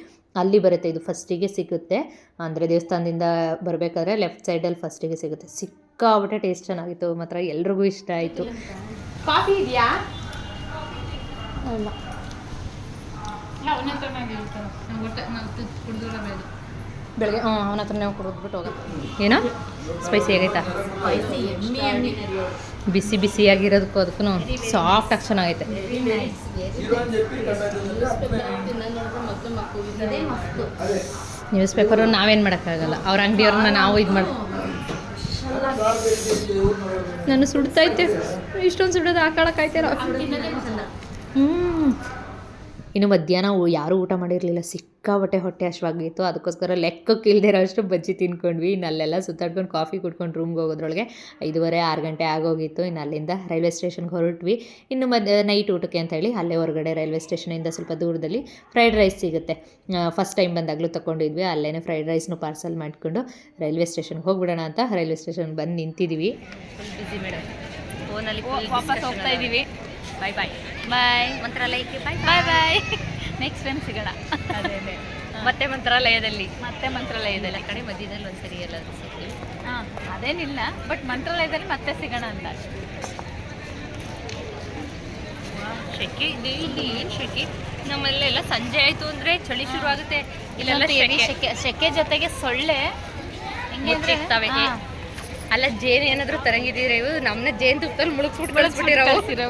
[SPEAKER 1] ಅಲ್ಲಿ ಬರುತ್ತೆ. ಇದು ಫಸ್ಟಿಗೆ ಸಿಗುತ್ತೆ. ಅಂದರೆ ದೇವಸ್ಥಾನದಿಂದ ಬರಬೇಕಾದ್ರೆ ಲೆಫ್ಟ್ ಸೈಡಲ್ಲಿ ಫಸ್ಟಿಗೆ ಸಿಗುತ್ತೆ. ಸಿಕ್ಕಾಪಟ್ಟೆ ಟೇಸ್ಟ್ ಚೆನ್ನಾಗಿತ್ತು. ಮಾತ್ರ ಎಲ್ರಿಗೂ ಇಷ್ಟ ಆಯಿತು.
[SPEAKER 3] ಕಾಫಿ ಇದೆಯಾ?
[SPEAKER 1] ಅಲ್ಲ
[SPEAKER 3] ಅವನ ಹತ್ರ ನಾವು ಕುಡಿದಿರಬೇಕು
[SPEAKER 1] ಬೆಳಗ್ಗೆ ಹ್ಞೂ ಅವನ ಹತ್ರ ನಾವು ಕುಡಿದ್ಬಿಟ್ಟು ಹೋಗ ಏನೋ? ಸ್ಪೈಸಿ ಆಗೈತಾ?
[SPEAKER 2] ಬಿಸಿ ಎಮ್ಮಿ ಎಮ್ಮಿ
[SPEAKER 1] ಬಿಸಿ ಬಿಸಿಯಾಗಿರೋದಕ್ಕೂ ಅದಕ್ಕೂ ಸಾಫ್ಟಾಗಿ ಚೆನ್ನಾಗೈತೆ ನ್ಯೂಸ್ ಪೇಪರು ನಾವೇನು ಮಾಡೋಕ್ಕಾಗಲ್ಲ. ಅವ್ರ ಅಂಗಡಿಯವ್ರನ್ನ ನಾವು ಇದು ಮಾಡಿ ನಾನು ಸುಡ್ತೈತೆ ಇಷ್ಟೊಂದು ಸುಡೋದು ಹಾಕೊಳಕ್ಕಾಯ್ತಾರ ಹ್ಞೂ ಇನ್ನು ಮಧ್ಯಾಹ್ನ ಯಾರೂ ಊಟ ಮಾಡಿರಲಿಲ್ಲ. ಸಿಕ್ಕಾಪಟ್ಟೆ ಹೊಟ್ಟೆ ಹಶ್ವಾಗಿತ್ತು ಅದಕ್ಕೋಸ್ಕರ ಲೆಕ್ಕಕ್ಕೆ ಇಲ್ಲದೆ ಅಷ್ಟು ಬಜ್ಜಿ ತಿನ್ಕೊಂಡ್ವಿ ಇನ್ನು ಅಲ್ಲೆಲ್ಲ ಸುತ್ತಾಡ್ಕೊಂಡು ಕಾಫಿ ಕುಡ್ಕೊಂಡು ರೂಮ್ಗೆ ಹೋಗೋದ್ರೊಳಗೆ ಐದುವರೆ ಆರು ಗಂಟೆ ಆಗೋಗಿತ್ತು. ಇನ್ನು ಅಲ್ಲಿಂದ ರೈಲ್ವೆ ಸ್ಟೇಷನ್ಗೆ ಹೊರಟ್ವಿ. ಇನ್ನು ಮದ್ ನೈಟ್ ಊಟಕ್ಕೆ ಅಂತ ಹೇಳಿ ಅಲ್ಲೇ ಹೊರಗಡೆ ರೈಲ್ವೆ ಸ್ಟೇಷನಿಂದ ಸ್ವಲ್ಪ ದೂರದಲ್ಲಿ ಫ್ರೈಡ್ ರೈಸ್ ಸಿಗುತ್ತೆ. ಫಸ್ಟ್ ಟೈಮ್ ಬಂದಾಗಲೂ ತೊಗೊಂಡಿದ್ವಿ ಅಲ್ಲೇ ಫ್ರೈಡ್ ರೈಸ್ನು ಪಾರ್ಸಲ್ ಮಾಡಿಕೊಂಡು ರೈಲ್ವೆ ಸ್ಟೇಷನ್ಗೆ ಹೋಗ್ಬಿಡೋಣ ಅಂತ ರೈಲ್ವೆ ಸ್ಟೇಷನ್ಗೆ ಬಂದು ನಿಂತಿದ್ದೀವಿ ಬಿಸಿ ಮೇಡಮ್ ಫೋನಲ್ಲಿ
[SPEAKER 3] ವಾಪಸ್ ಹೋಗ್ತಾ ಇದೀವಿ.
[SPEAKER 1] ಬಾಯ್ ಬಾಯ್
[SPEAKER 3] ಬಾಯ್
[SPEAKER 1] ಮಂತ್ರಾಲಯಕ್ಕೆ ಬಾಯ್
[SPEAKER 3] ಬಾಯ್ ಬಾಯ್ ನೆಕ್ಸ್ಟ್ ಟೈಮ್ ಸಿಗೋಣ.
[SPEAKER 1] ಅದೇ ಮತ್ತೆ ಮಂತ್ರಾಲಯದಲ್ಲಿ.
[SPEAKER 3] ಮತ್ತೆ ಮಂತ್ರಾಲಯದಲ್ಲಿ.
[SPEAKER 1] ಆ ಕಡೆ ಮಧ್ಯದಲ್ಲಿ ಒಂದ್ಸರಿ ಎಲ್ಲ ಸಿಗ್ತೀವಿ
[SPEAKER 3] ಹಾಂ ಅದೇನಿಲ್ಲ ಬಟ್ ಮಂತ್ರಾಲಯದಲ್ಲಿ ಮತ್ತೆ ಸಿಗೋಣ ಅಂತ. ಅಷ್ಟೇ
[SPEAKER 1] ಶೆಕೆ ಇದೆ ಇಲ್ಲಿ ಏನು ಶೆಕೆ? ನಮ್ಮಲ್ಲೆಲ್ಲ ಸಂಜೆ ಆಯ್ತು ಅಂದ್ರೆ ಚಳಿ ಶುರು ಆಗುತ್ತೆ. ಇಲ್ಲೆಲ್ಲ ಶೆಕೆ.
[SPEAKER 3] ಶೆಕೆ ಜೊತೆಗೆ ಸೊಳ್ಳೆ. ಹೆಂಗೆ
[SPEAKER 1] ಅಲ್ಲ ಜೇನು ಏನಾದರೂ ತರಂಗಿದ್ದೀರ ಇವು ನಮ್ಮನ್ನ ಜೇನು ತುಪ್ಪದಲ್ಲಿ ಮುಳುಗ್ಬಿಟ್ಟು
[SPEAKER 3] ಬಳಸ್ಬಿಟ್ಟಿರೋ
[SPEAKER 1] ಕಳಿಸ್ಬಿಟ್ಟಿರೋ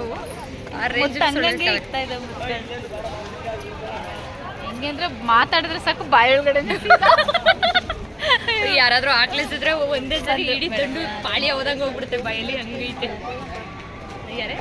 [SPEAKER 3] ಹೆಂಗೆ ಅಂದ್ರೆ ಮಾತಾಡಿದ್ರೆ ಸಾಕು ಬಾಯೊಳಗಡೆ
[SPEAKER 1] ಯಾರಾದ್ರೂ ಆಕ್ಲಿಸಿದ್ರೆ ಒಂದೇ ಸರಿ ಇಡೀ ತಂಡು ಪಾಳಿ ಹೋದಂಗೆ ಹೋಗ್ಬಿಡುತ್ತೆ ಬಾಯಲ್ಲಿ ಹಂಗೈತೆ. ಯಾರೇ?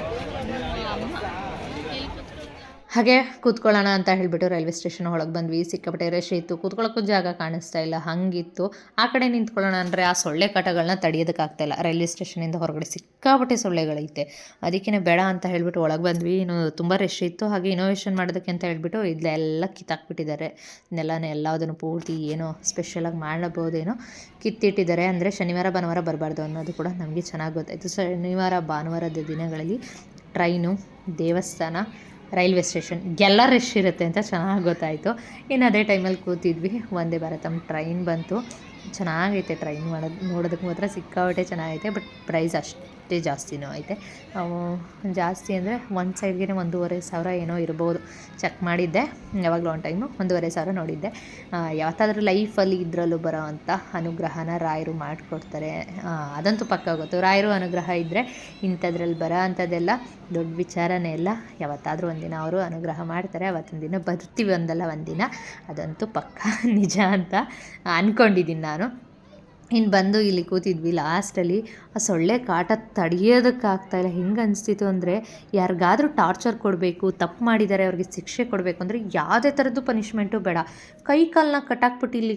[SPEAKER 1] ಹಾಗೆ ಕೂತ್ಕೊಳ್ಳೋಣ ಅಂತ ಹೇಳಿಬಿಟ್ಟು ರೈಲ್ವೆ ಸ್ಟೇಷನ್ ಒಳಗೆ ಬಂದ್ವಿ. ಸಿಕ್ಕಾಪಟ್ಟೆ ರಶ್ ಇತ್ತು. ಕೂತ್ಕೊಳ್ಳೋಕ್ಕೂ ಜಾಗ ಕಾಣಿಸ್ತಾ ಇಲ್ಲ. ಹಂಗಿತ್ತು. ಆ ಕಡೆ ನಿಂತ್ಕೊಳ್ಳೋಣ ಅಂದರೆ ಆ ಸೊಳ್ಳೆ ಕಾಟಗಳನ್ನ ತಡೆಯೋದಕ್ಕಾಗ್ತಾ ಇಲ್ಲ. ರೈಲ್ವೆ ಸ್ಟೇಷನಿಂದ ಹೊರಗಡೆ ಸಿಕ್ಕಾಪಟ್ಟೆ ಸೊಳ್ಳೆಗಳೈತೆ. ಅದಕ್ಕೇ ಬೇಡ ಅಂತ ಹೇಳಿಬಿಟ್ಟು ಒಳಗೆ ಬಂದ್ವಿ. ಇನ್ನು ತುಂಬ ರಶ್ ಇತ್ತು. ಹಾಗೆ ಇನೋವೇಷನ್ ಮಾಡೋದಕ್ಕೆ ಅಂತ ಹೇಳಿಬಿಟ್ಟು ಇಲ್ಲೆಲ್ಲ ಕಿತ್ತಾಕ್ಬಿಟ್ಟಿದ್ದಾರೆ. ನೆಲನ ಎಲ್ಲದನ್ನು ಪೂರ್ತಿ ಏನೋ ಸ್ಪೆಷಲಾಗಿ ಮಾಡಬಹುದೇನೋ ಕಿತ್ತಿಟ್ಟಿದ್ದಾರೆ. ಅಂದರೆ ಶನಿವಾರ, ಭಾನುವಾರ ಬರಬಾರ್ದು ಅನ್ನೋದು ಕೂಡ ನಮಗೆ ಚೆನ್ನಾಗಿ ಗೊತ್ತಾಯಿತು. ಶನಿವಾರ, ಭಾನುವಾರದ ದಿನಗಳಲ್ಲಿ ಟ್ರೈನು, ದೇವಸ್ಥಾನ ರೈಲ್ವೆ ಸ್ಟೇಷನ್. ಎಲ್ಲ ರಶ್ ಇರುತ್ತೆ ಅಂತ ಚೆನ್ನಾಗಿ ಗೊತ್ತಾಯಿತು. ಇನ್ನು ಅದೇ ಟೈಮಲ್ಲಿ ಕೂತಿದ್ವಿ. ಒಂದೇ ನಮ್ಮ ಟ್ರೈನ್ ಬಂತು. ಚೆನ್ನಾಗೈತೆ ಟ್ರೈನ್ ಮಾಡೋದು ನೋಡೋದಕ್ಕೆ ಮಾತ್ರ ಸಿಕ್ಕಾಪಟ್ಟೆ ಚೆನ್ನಾಗೈತೆ ಬಟ್ ಪ್ರೈಸ್ ಅಷ್ಟೇ. ಜಾಸ್ತಿನೂ ಐತೆ. ಜಾಸ್ತಿ ಅಂದರೆ ಒಂದು ಸೈಡ್ಗೆ ಒಂದೂವರೆ ಸಾವಿರ ಏನೋ ಇರ್ಬೋದು. ಚೆಕ್ ಮಾಡಿದ್ದೆ. ಯಾವಾಗಲೂ ಒಂದು ಟೈಮು ಒಂದೂವರೆ ಸಾವಿರ ನೋಡಿದ್ದೆ. ಯಾವತ್ತಾದರೂ ಲೈಫಲ್ಲಿ ಇದರಲ್ಲೂ ಬರೋ ಅಂಥ ಅನುಗ್ರಹನ ರಾಯರು ಮಾಡಿಕೊಡ್ತಾರೆ. ಅದಂತೂ ಪಕ್ಕ ಗೊತ್ತು. ರಾಯರು ಅನುಗ್ರಹ ಇದ್ದರೆ ಇಂಥದ್ರಲ್ಲಿ ಬರೋ ಅಂಥದ್ದೆಲ್ಲ ದೊಡ್ಡ ವಿಚಾರನೇ ಇಲ್ಲ. ಯಾವತ್ತಾದರೂ ಒಂದಿನ ಅವರು ಅನುಗ್ರಹ ಮಾಡ್ತಾರೆ. ಅವತ್ತಿನ ದಿನ ಬರ್ತೀವಿ ಒಂದಲ್ಲ ಒಂದಿನ. ಅದಂತೂ ಪಕ್ಕ ನಿಜ ಅಂತ ಅಂದ್ಕೊಂಡಿದ್ದೀನಿ ನಾನು. ಇನ್ನು ಬಂದು ಇಲ್ಲಿ ಕೂತಿದ್ವಿ ಲಾಸ್ಟಲ್ಲಿ ಆ ಸೊಳ್ಳೆ ಕಾಟ ತಡೆಯೋದಕ್ಕಾಗ್ತಾಯಿಲ್ಲ ಹೆಂಗೆ ಅನಿಸ್ತಿತ್ತು ಅಂದರೆ ಯಾರಿಗಾದ್ರೂ ಟಾರ್ಚರ್ ಕೊಡಬೇಕು, ತಪ್ಪು ಮಾಡಿದ್ದಾರೆ ಅವ್ರಿಗೆ ಶಿಕ್ಷೆ ಕೊಡಬೇಕು ಅಂದರೆ ಯಾವುದೇ ಥರದ್ದು ಪನಿಷ್ಮೆಂಟು ಬೇಡ. ಕೈ ಕಾಲನ್ನ ಕಟ್ಟಾಕ್ಬಿಟ್ಟು ಇಲ್ಲಿ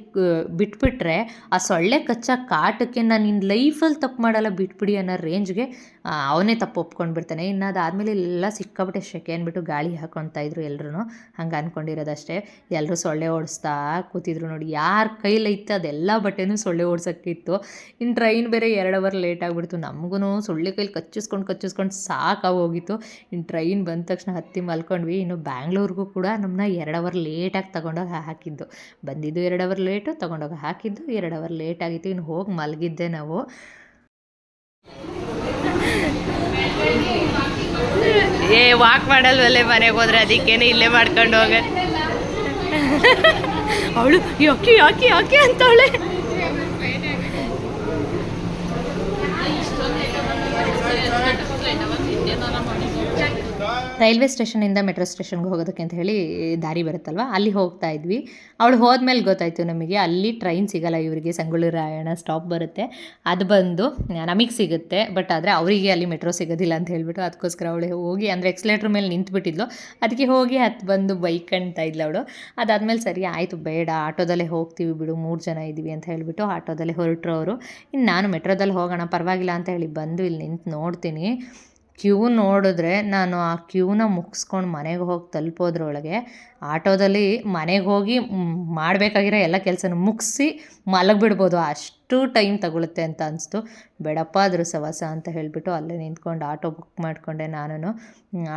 [SPEAKER 1] ಬಿಟ್ಬಿಟ್ರೆ ಆ ಸೊಳ್ಳೆ ಕಚ್ಚ ಕಾಟಕ್ಕೆ ನಾನು ನಿನ್ನ ಲೈಫಲ್ಲಿ ತಪ್ಪು ಮಾಡಲ್ಲ, ಬಿಟ್ಬಿಡಿ ಅನ್ನೋ ರೇಂಜ್ಗೆ ಅವನೇ ತಪ್ಪು ಒಪ್ಕೊಂಡು ಬಿಡ್ತಾನೆ ಇನ್ನು ಅದಾದಮೇಲೆ ಎಲ್ಲ ಸಿಕ್ಕಾಬಿಟ್ಟೆ ಶೆಕೆ ಅಂದ್ಬಿಟ್ಟು ಗಾಳಿ ಹಾಕೊತಾ ಇದ್ರು ಎಲ್ಲರೂ ಹಂಗೆ ಅಂದ್ಕೊಂಡಿರೋದಷ್ಟೇ ಎಲ್ಲರೂ ಸೊಳ್ಳೆ ಓಡಿಸ್ತಾ ಕೂತಿದ್ರು ನೋಡಿ. ಯಾರ ಕೈಲೈತೆ ಅದೆಲ್ಲ ಬಟ್ಟೆನೂ ಸೊಳ್ಳೆ ಓಡ್ಸೋಕ್ಕಿತ್ತು ಇನ್ನು ಟ್ರೈನ್ ಬೇರೆ ಎರಡು ಅವರ್ ಲೇಟ್ ಆಗಿಬಿಡ್ತು. ನಮಗೂ ಸೊಳ್ಳೆ ಕೈಲಿ ಕಚ್ಚಿಸ್ಕೊಂಡು ಕಚ್ಚಿಸ್ಕೊಂಡು ಸಾಕಾಗೋಗಿತ್ತು. ಇನ್ನು ಟ್ರೈನ್ ಬಂದ ತಕ್ಷಣ ಹತ್ತಿ ಮಲ್ಕೊಂಡ್ವಿ. ಇನ್ನು ಬ್ಯಾಂಗ್ಳೂರ್ಗೂ ಕೂಡ ನಮ್ಮನ್ನ ಎರಡು ಅವರ್ ಲೇಟಾಗಿ ತೊಗೊಂಡೋಗಿ ಹಾಕಿದ್ದು. ಬಂದಿದ್ದು ಎರಡು ಅವರ್ ಲೇಟು ತೊಗೊಂಡೋಗಿ ಹಾಕಿದ್ದು ಎರಡು ಅವರ್ ಲೇಟ್ ಆಗಿತ್ತು. ಇನ್ನು ಹೋಗಿ ಮಲಗಿದ್ದೆ ನಾವು.
[SPEAKER 3] ಏ ವಾಕ್ ಮಾಡಲ್ವಲ್ಲೇ ಮನೆಗೆ ಹೋದ್ರೆ? ಅದಕ್ಕೇನೆ ಇಲ್ಲೇ ಮಾಡ್ಕೊಂಡು ಹೋಗ ಅವಳು ಯಾಕೆ ಯಾಕೆ ಯಾಕೆ? ಅಂತವಳೆ.
[SPEAKER 1] ರೈಲ್ವೆ ಸ್ಟೇಷನಿಂದ ಮೆಟ್ರೋ ಸ್ಟೇಷನ್ಗೆ ಹೋಗೋದಕ್ಕೆ ಅಂತ ಹೇಳಿ ದಾರಿ ಬರುತ್ತಲ್ವ? ಅಲ್ಲಿ ಹೋಗ್ತಾ ಇದ್ವಿ. ಅವಳು ಹೋದ್ಮೇಲೆ ಗೊತ್ತಾಯಿತು ನಮಗೆ, ಅಲ್ಲಿ ಟ್ರೈನ್ ಸಿಗಲ್ಲ, ಇವರಿಗೆ ಸಂಗೊಳ್ಳಿ ರಾಯಣ್ಣ ಸ್ಟಾಪ್ ಬರುತ್ತೆ. ಅದು ಬಂದು, ನಮಗೆ ಸಿಗುತ್ತೆ ಬಟ್ ಆದರೆ ಅವರಿಗೆ ಅಲ್ಲಿ ಮೆಟ್ರೋ ಸಿಗೋದಿಲ್ಲ ಅಂತ ಹೇಳಿಬಿಟ್ಟು ಅದಕ್ಕೋಸ್ಕರ ಅವಳು ಹೋಗಿ, ಅಂದರೆ ಎಕ್ಸ್ಲೇಟ್ರ್ ಮೇಲೆ ನಿಂತ್ಬಿಟ್ಟಿದ್ಲು. ಅದಕ್ಕೆ ಹೋಗಿ ಹತ್ತು ಬಂದು ಬೈಕ್ ಅಂತ ಇದ್ಲು ಅವಳು. ಅದಾದಮೇಲೆ ಸರಿ, ಆಯಿತು, ಬೇಡ, ಆಟೋದಲ್ಲೇ ಹೋಗ್ತೀವಿ ಬಿಡು, ಮೂರು ಜನ ಇದ್ದೀವಿ ಅಂತ ಹೇಳಿಬಿಟ್ಟು ಆಟೋದಲ್ಲೇ ಹೊರಟ್ರು ಅವರು. ಇನ್ನು ನಾನು ಮೆಟ್ರೋದಲ್ಲಿ ಹೋಗೋಣ, ಪರವಾಗಿಲ್ಲ ಅಂತ ಹೇಳಿ ಬಂದು ಇಲ್ಲಿ ನಿಂತು ನೋಡ್ತೀನಿ. ಕ್ಯೂ ನೋಡಿದ್ರೆ ನಾನು ಆ ಕ್ಯೂನ ಮುಗಿಸ್ಕೊಂಡು ಮನೆಗೆ ಹೋಗಿ ತಲುಪೋದ್ರೊಳಗೆ ಆಟೋದಲ್ಲಿ ಮನೆಗೆ ಹೋಗಿ ಮಾಡಬೇಕಾಗಿರೋ ಎಲ್ಲ ಕೆಲಸನೂ ಮುಗಿಸಿ ಮಲಗಿಬಿಡ್ಬೋದು ಅಷ್ಟು ಟೈಮ್ ತಗೊಳುತ್ತೆ ಅಂತ ಅನಿಸ್ತು. ಬೇಡಪ್ಪ ಅದ್ರ ಸವಾಸ ಅಂತ ಹೇಳಿಬಿಟ್ಟು ಅಲ್ಲೇ ನಿಂತ್ಕೊಂಡು ಆಟೋ ಬುಕ್ ಮಾಡಿಕೊಂಡೆ ನಾನು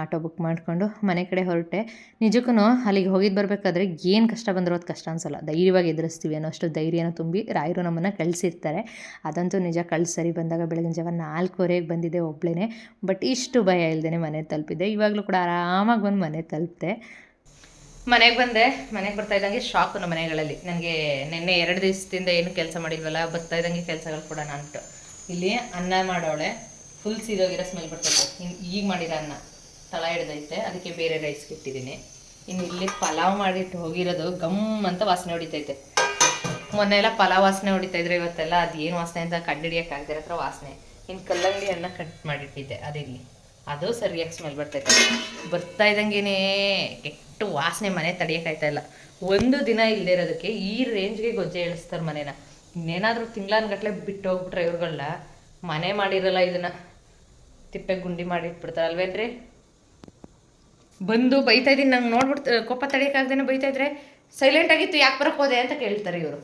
[SPEAKER 1] ಆಟೋ ಬುಕ್ ಮಾಡಿಕೊಂಡು ಮನೆ ಕಡೆ ಹೊರಟೆ. ನಿಜಕ್ಕೂ ಅಲ್ಲಿಗೆ ಹೋಗಿದ್ದು ಬರಬೇಕಾದ್ರೆ ಏನು ಕಷ್ಟ ಬಂದಿರೋದು ಕಷ್ಟ ಅನಿಸಲ್ಲ. ಧೈರ್ಯವಾಗಿ ಎದುರಿಸ್ತೀವಿ ಅನ್ನೋ ಅಷ್ಟು ಧೈರ್ಯನ ತುಂಬಿ ರಾಯರು ನಮ್ಮನ್ನು ಕಳಿಸಿರ್ತಾರೆ. ಅದಂತೂ ನಿಜ ಕಳ್ಸಿ ಸರಿ ಬಂದಾಗ ಬೆಳಗಿನ ಜಾವ ನಾಲ್ಕೂವರೆಗೆ ಬಂದಿದ್ದೆ ಒಬ್ಳೇ ಬಟ್ ಇಷ್ಟು ಭಯ ಇಲ್ಲದೇ ಮನೆ ತಲುಪಿದ್ದೆ. ಇವಾಗಲೂ ಕೂಡ ಆರಾಮಾಗಿ ಬಂದು ಮನೆ ತಲುಪಿದೆ. ಮನೆಗೆ ಬಂದೆ, ಮನೆಗೆ ಬರ್ತಾ ಇದ್ದಂಗೆ ಶಾಕ್ ನಮ್ಮ ಮನೆಗಳಲ್ಲಿ. ನನಗೆ ನಿನ್ನೆ ಎರಡು ದಿವಸದಿಂದ ಏನು ಕೆಲಸ ಮಾಡಿಲ್ವಲ್ಲ, ಬರ್ತಾ ಇದ್ದಂಗೆ ಕೆಲಸಗಳು ಕೂಡ ನಾನು ಇಲ್ಲಿ ಅನ್ನ ಮಾಡೋಳೆ ಫುಲ್ ಸೀದೋಗಿರೋ ಸ್ಮೆಲ್ ಬರ್ತದೆ. ಇನ್ನು ಈಗ ಮಾಡಿರೋ ಅನ್ನ, ತಳ ಹಿಡ್ದೈತೆ ಅದಕ್ಕೆ ಬೇರೆ ರೈಸ್ ಇಟ್ಟಿದ್ದೀನಿ. ಇನ್ನು ಇಲ್ಲಿ ಪಲಾವ್ ಮಾಡಿಟ್ಟು ಹೋಗಿರೋದು, ಗಮ್ ಅಂತ ವಾಸನೆ ಹೊಡಿತೈತೆ. ಮೊನ್ನೆ ಎಲ್ಲ ಪಲಾವ್ ವಾಸನೆ ಹೊಡಿತಾ ಇದ್ರೆ, ಇವತ್ತೆಲ್ಲ ಅದೇನು ವಾಸನೆ ಅಂತ ಕಂಡುಹಿಡಿಯೋಕ್ಕಾಗದಿರೋ ಹತ್ರ ವಾಸನೆ. ಇನ್ನು ಕಲ್ಲಂಗಡಿ ಅನ್ನ ಕಟ್ ಮಾಡಿಟ್ಟಿದ್ದೆ ಅದಿಲ್ಲಿ ಅದು ಸರಿಯಾಗಿ ಸ್ಮೆಲ್ ಬರ್ತೈತೆ. ಬರ್ತಾ ಇದ್ದಂಗೆನೇ ಕೆಟ್ಟು ವಾಸನೆ ಮನೆ ತಡೆಯೋಕ್ಕಾಯ್ತಾ ಇಲ್ಲ. ಒಂದು ದಿನ ಇಲ್ಲದೆ ಇರೋದಕ್ಕೆ ಈ ರೇಂಜ್ಗೆ ಗೊಜ್ಜೆ ಇಳಿಸ್ತಾರೆ ಮನೇನ. ಇನ್ನೇನಾದರೂ ತಿಂಗ್ಳಾನ್ಗಟ್ಲೆ ಬಿಟ್ಟು ಹೋಗ್ಬಿಟ್ರೆ ಇವ್ರುಗಳನ್ನ ಮನೆ ಮಾಡಿರಲ್ಲ ಇದನ್ನ. ತಿಪ್ಪೆ ಗುಂಡಿ ಮಾಡಿ ಇಟ್ಬಿಡ್ತಾರೆ ಅಲ್ವೇನ್ರಿ ಬಂದು ಬೈತಾ ಇದ್ದೀನಿ, ನಂಗೆ ನೋಡ್ಬಿಡ್ತ, ಕೋಪ ತಡೆಯೋಕ್ಕಾಗ್ದೇನೆ ಬೈತಾ ಇದ್ರೆ ಸೈಲೆಂಟ್ ಆಗಿತ್ತು, ಯಾಕೆ ಬರಕ್ಕೆ ಹೋದೆ ಅಂತ ಕೇಳ್ತಾರೆ ಇವರು.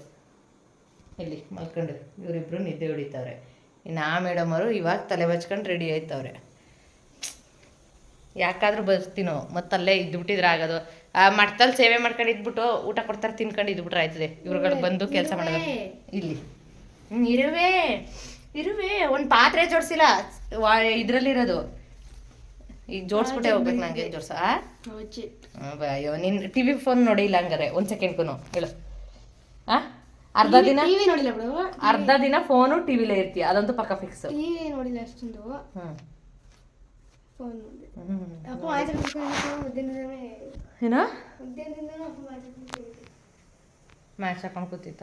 [SPEAKER 1] ಇಲ್ಲಿ ಮಲ್ಕೊಂಡು, ಇವರಿಬ್ರು ನಿದ್ದೆ ಹೊಡಿತಾವ್ರೆ. ಇನ್ನು ಆ ಮೇಡಮ್ ಅವರು ಇವಾಗ ತಲೆ ಬಚ್ಕೊಂಡು ರೆಡಿ ಆಯ್ತವ್ರೆ. ಯಾಕಾದ್ರೂ ಬರ್ತೀನೋ ಮತ್ತೆ ಅಲ್ಲೇ ಇದ್ಬಿಟ್ಟಿದ್ರೆ ಆಗೋದು. ಆ ಮಠದಲ್ಲಿ ಸೇವೆ ಮಾಡ್ಕೊಂಡು ಇದ್ಬಿಟ್ಟು ಊಟ ಕೊಡ್ತಾರೆ ತಿನ್ಕೊಂಡು ಇದ್ಬಿಟ್ರೆ ಆಯ್ತದೆ. ಇವ್ರುಗಳು ಬಂದು ಕೆಲಸ ಮಾಡೋದು. ಇಲ್ಲಿ. ಇರುವೆ. ಇರುವೆ. ಒಂದು ಪಾತ್ರೆ ಜೋಡಿಸಿಲ್ಲ. ಇದ್ರಲ್ಲಿರೋದು. ಈಗ ಜೋಡಿಸ್ಬಿಟ್ಟೆ ಹೋಗ್ಬೇಕು ನಂಗೆ ಜೋಡ್ಸ ಅಯ್ಯೋ ನಿನ್ ಟಿವಿ ಫೋನ್ ನೋಡಿಲ್ಲ ಹಂಗಾರೆ. ಒಂದ್ ಸೆಕೆಂಡ್ಗೂ ಹೇಳು. ಆ? ಅರ್ಧ ದಿನ?
[SPEAKER 4] ಟಿವಿ ನೋಡಿಲ್ಲ ಬಿಡು
[SPEAKER 1] ಅರ್ಧ ದಿನ ಫೋನು ಟಿವಿಲೇ ಇರ್ತೀಯ. ಅದಂತೂ ಪಕ್ಕ ಫಿಕ್ಸ್
[SPEAKER 4] ನೋಡಿಲ್ಲ ಅಷ್ಟೊಂದು
[SPEAKER 1] ಹ್ಮ್
[SPEAKER 4] ಫೋನ್ ನೋಡಿದೆ
[SPEAKER 1] ಹ್ಮ್.
[SPEAKER 4] ಅಪ್ಪ ಮಾತಾಡ್ಕೊಂಡು ಮಧ್ಯಾಹ್ನದಲ್ಲೇ
[SPEAKER 1] ಏನೋ? ಮ್ಯಾಚ್ ಹಾಕೊಂಡು ಕೂತಿತ್ತ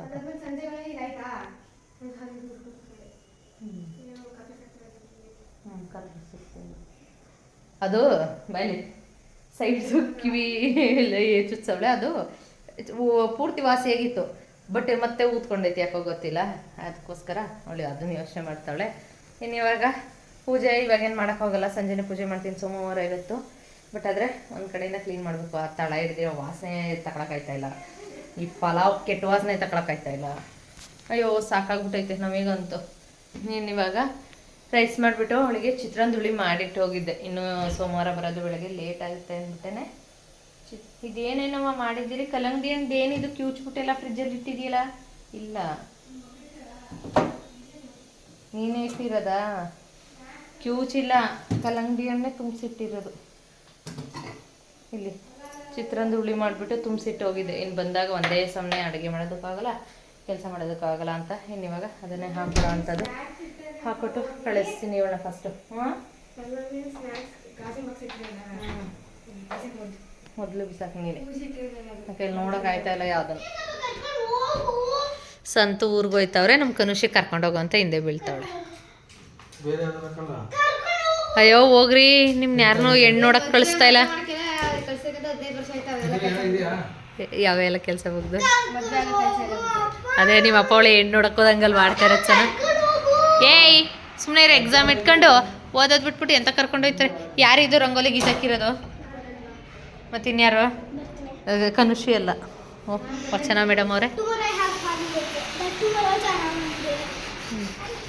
[SPEAKER 1] ಅದು ಬೈಲಿ. ಸೈಡ್ಸು ಕಿವಿ ಎಲ್ಲ ಚುಚ್ಚವಳೆ ಅದು ಪೂರ್ತಿ ಪೂರ್ತಿ ವಾಸಿಯಾಗಿತ್ತು ಬಟ್ ಮತ್ತೆ ಊದ್ಕೊಂಡೈತಿ ಯಾಕೋ ಗೊತ್ತಿಲ್ಲ. ಅದಕ್ಕೋಸ್ಕರ ಅವಳು ಅದನ್ನ ಯೋಚನೆ ಮಾಡ್ತಾವಳೆ. ಇನ್ನು ಇವಾಗ ಪೂಜೆ, ಇವಾಗ ಏನು ಮಾಡೋಕ್ಕಾಗಲ್ಲ ಸಂಜೆನೇ ಪೂಜೆ ಮಾಡ್ತೀನಿ. ಸೋಮವಾರ ಇವತ್ತು. ಬಟ್ ಆದರೆ ಒಂದು ಕಡೆಯಿಂದ ಕ್ಲೀನ್ ಮಾಡಬೇಕು. ಆ ತಳ ಹಿಡ್ದಿರೋ ವಾಸನೆ ತಗೊಳಕ್ಕಾಯ್ತಾ ಇಲ್ಲ. ಈ ಪಲಾವ್ ಕೆಟ್ಟ ವಾಸನೆ ತಗೊಳಕ್ಕಾಯ್ತಾ ಇಲ್ಲ. ಅಯ್ಯೋ, ಸಾಕಾಗ್ಬಿಟ್ಟೈತೆ ನಮಗಂತೂ. ನೀನು ಇವಾಗ ರೈಸ್ ಮಾಡಿಬಿಟ್ಟು ಅವಳಿಗೆ ಚಿತ್ರಾಂದುಳಿ ಮಾಡಿಟ್ಟು ಹೋಗಿದ್ದೆ. ಇನ್ನು ಸೋಮವಾರ ಬರೋದು ಬೆಳಗ್ಗೆ ಲೇಟ್ ಆಗುತ್ತೆ ಅಂದ್ಬಿಟ್ಟೇನೆ. ಇದೇನೇನವ ಮಾಡಿದ್ದೀರಿ? ಕಲ್ಲಂಗಡಿ ಹಣ್ಣು ಏನಿದು? ಕ್ಯೂಚ್ಬಿಟ್ಟೆಲ್ಲ ಫ್ರಿಜ್ಜಲ್ಲಿ ಇಟ್ಟಿದೆಯಲ್ಲ ಇಲ್ಲ. ನೀನೇ ಇಟ್ಟಿರೋದಾ? ಕ್ಯೂಚಿಲ್ಲ. ಕಲ್ಲಂಗಡಿ ಹಣ್ಣೆ ತುಂಬಿಸಿಟ್ಟಿರೋದು. ಇಲ್ಲಿ ಚಿತ್ರಾನ್ನ ಹುಳಿ ಮಾಡಿಬಿಟ್ಟು ತುಂಬಿಸಿಟ್ಟು ಹೋಗಿದ್ದೆ ಇನ್ನು ಬಂದಾಗ ಒಂದೇ ಸಮನೆ ಅಡುಗೆ ಮಾಡೋದಕ್ಕಾಗಲ್ಲ, ಕೆಲಸ ಮಾಡೋದಕ್ಕಾಗಲ್ಲ ಅಂತ. ಇನ್ನು ಇವಾಗ ಅದನ್ನೇ ಹಾಕ್ಬಿಡೋ ಅಂಥದ್ದು. ಹಾಕ್ಕೊಟ್ಟು ಕಳಿಸ್ತೀನಿ ಇವಳ ಫಸ್ಟು ಹಾಂ ಮೊದಲು ಬಿಸಾಕಿ ನೀನೆ. ಯಾಕೆ ನೋಡೋಕೆ ಆಯ್ತಾ ಇಲ್ಲ ಯಾವುದನ್ನು? ಸಂತು ಊರಿಗೆ ಹೋಯ್ತವ್ರೆ ನಮ್ಮ ಕನುಷಿ ಕರ್ಕೊಂಡೋಗೋ ಅಂತ ಹಿಂದೆ ಬೀಳ್ತಾವಳೆ. ಅಯ್ಯೋ ಹೋಗ್ರಿ. ನಿಮ್ನ ಯಾರನ್ನೂ ಹೆಣ್ಣು ನೋಡಕ್ ಕಳಿಸ್ತಾ ಇಲ್ಲ. ಯಾವೆಲ್ಲ ಕೆಲಸ
[SPEAKER 4] ಹೋಗ್ದು
[SPEAKER 1] ಅದೇ ನಿಮ್ಮ ಅಪ್ಪ ಅವಳು ಹೆಣ್ಣು ನೋಡಕ್ಕೋದಂಗಲ್ಲಿ ಮಾಡ್ತಾ ಇರೋದು ಚೆನ್ನಾಗಿ ಏಯ್ ಸುಮ್ಮನೆ ಇರೋ ಎಕ್ಸಾಮ್ ಇಟ್ಕೊಂಡು ಓದೋದು ಬಿಟ್ಬಿಟ್ಟು ಎಂತ ಕರ್ಕೊಂಡು ಹೋಯ್ತಾರೆ? ಯಾರಿದು ರಂಗೋಲಿ ಗೀಸಾಕಿರೋದು? ಮತ್ತು ಇನ್ಯಾರು? ಕನುಷಿ ಅಲ್ಲ. ಓ ವಚನ ಮೇಡಮ್ ಅವರೇ.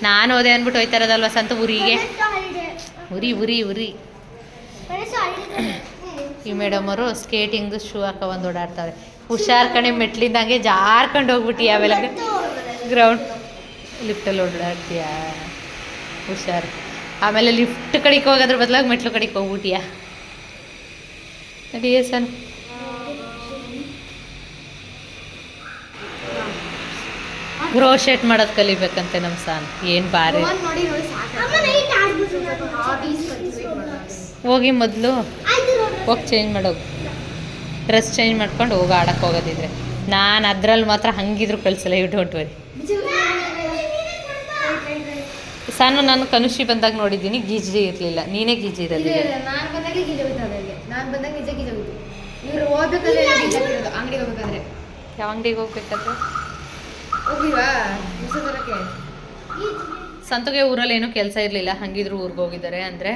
[SPEAKER 1] ನಾನು ಓದೆ ಅಂದ್ಬಿಟ್ಟು ಹೋಯ್ತಾ ಇರೋದಲ್ವ ಸಂತ ಊರಿಗೆ? ಉರಿ ಉರಿ ಉರಿ. ಈ ಮೇಡಮ್ ಅವರು ಸ್ಕೇಟಿಂಗ್ದು ಶೂ ಹಾಕೊ ಬಂದು ಓಡಾಡ್ತಾವ್ರೆ ಹುಷಾರ್ ಕಣೆ ಮೆಟ್ಲಿಂದಂಗೆ ಜಾರ್ಕೊಂಡು ಹೋಗ್ಬಿಟ್ಟು ಯಾವೆಲ್ಲ ಗ್ರೌಂಡ್ ಲಿಫ್ಟಲ್ಲಿ ಓಡಾಡ್ತೀಯಾ? ಹುಷಾರು. ಆಮೇಲೆ ಲಿಫ್ಟ್ ಕಡೆಗೆ ಹೋಗೋದ್ರ ಬದಲಾಗಿ ಮೆಟ್ಲು ಕಡೆಗೆ ಹೋಗ್ಬಿಟ್ಟಿಯಾ ಅದೇ ಸನ್. ಗ್ರೋ ಶೆಟ್ ಮಾಡೋದು ಕಲಿಬೇಕಂತೆ ನಮ್ಮ ಸಾನ್. ಏನು ಬಾರಿ. ಹೋಗಿ ಮೊದಲು ಹೋಗಿ ಚೇಂಜ್ ಮಾಡೋ ಡ್ರೆಸ್ ಚೇಂಜ್ ಮಾಡ್ಕೊಂಡು ಹೋಗಿ ಆಡಕ್ಕೆ ಹೋಗೋದಿದ್ರೆ. ನಾನು ಅದ್ರಲ್ಲಿ ಮಾತ್ರ ಹಂಗಿದ್ರು ಕಳಿಸಲ್ಲ ಯು ಡೋಂಟ್ ವರಿ ಸಾನು ನಾನು ಕನುಷಿ ಬಂದಾಗ ನೋಡಿದ್ದೀನಿ ಗೀಜಿ ಇರಲಿಲ್ಲ. ನೀನೇ ಗೀಜಿ ಇರಲಿಲ್ಲ
[SPEAKER 4] ನಾನು ಬಂದಾಗ ಗೀಜ ಹೋಯ್ತು ನಾನು ಬಂದಾಗ ನಿಜ ಗೀಜ ಹೋಯ್ತು. ಇವ್ರು ಹೋಗ್ಬೇಕಾದ್ರೆ ಗೀಜ ಹಾಕಿರೋದು ಅಂಗಡಿಗೆ ಹೋಗ್ಬೇಕಾದ್ರೆ.
[SPEAKER 1] ಯಾವ ಅಂಗಡಿಗೆ ಹೋಗ್ಬೇಕಾದ್ರೆ?
[SPEAKER 4] ಹೋಗಿಲ್ವಾ?
[SPEAKER 1] ಸಂತಗೆ ಊರಲ್ಲಿ ಏನೂ ಕೆಲಸ ಇರಲಿಲ್ಲ. ಹಂಗಿದ್ರು ಊರಿಗೆ ಹೋಗಿದ್ದಾರೆ ಅಂದರೆ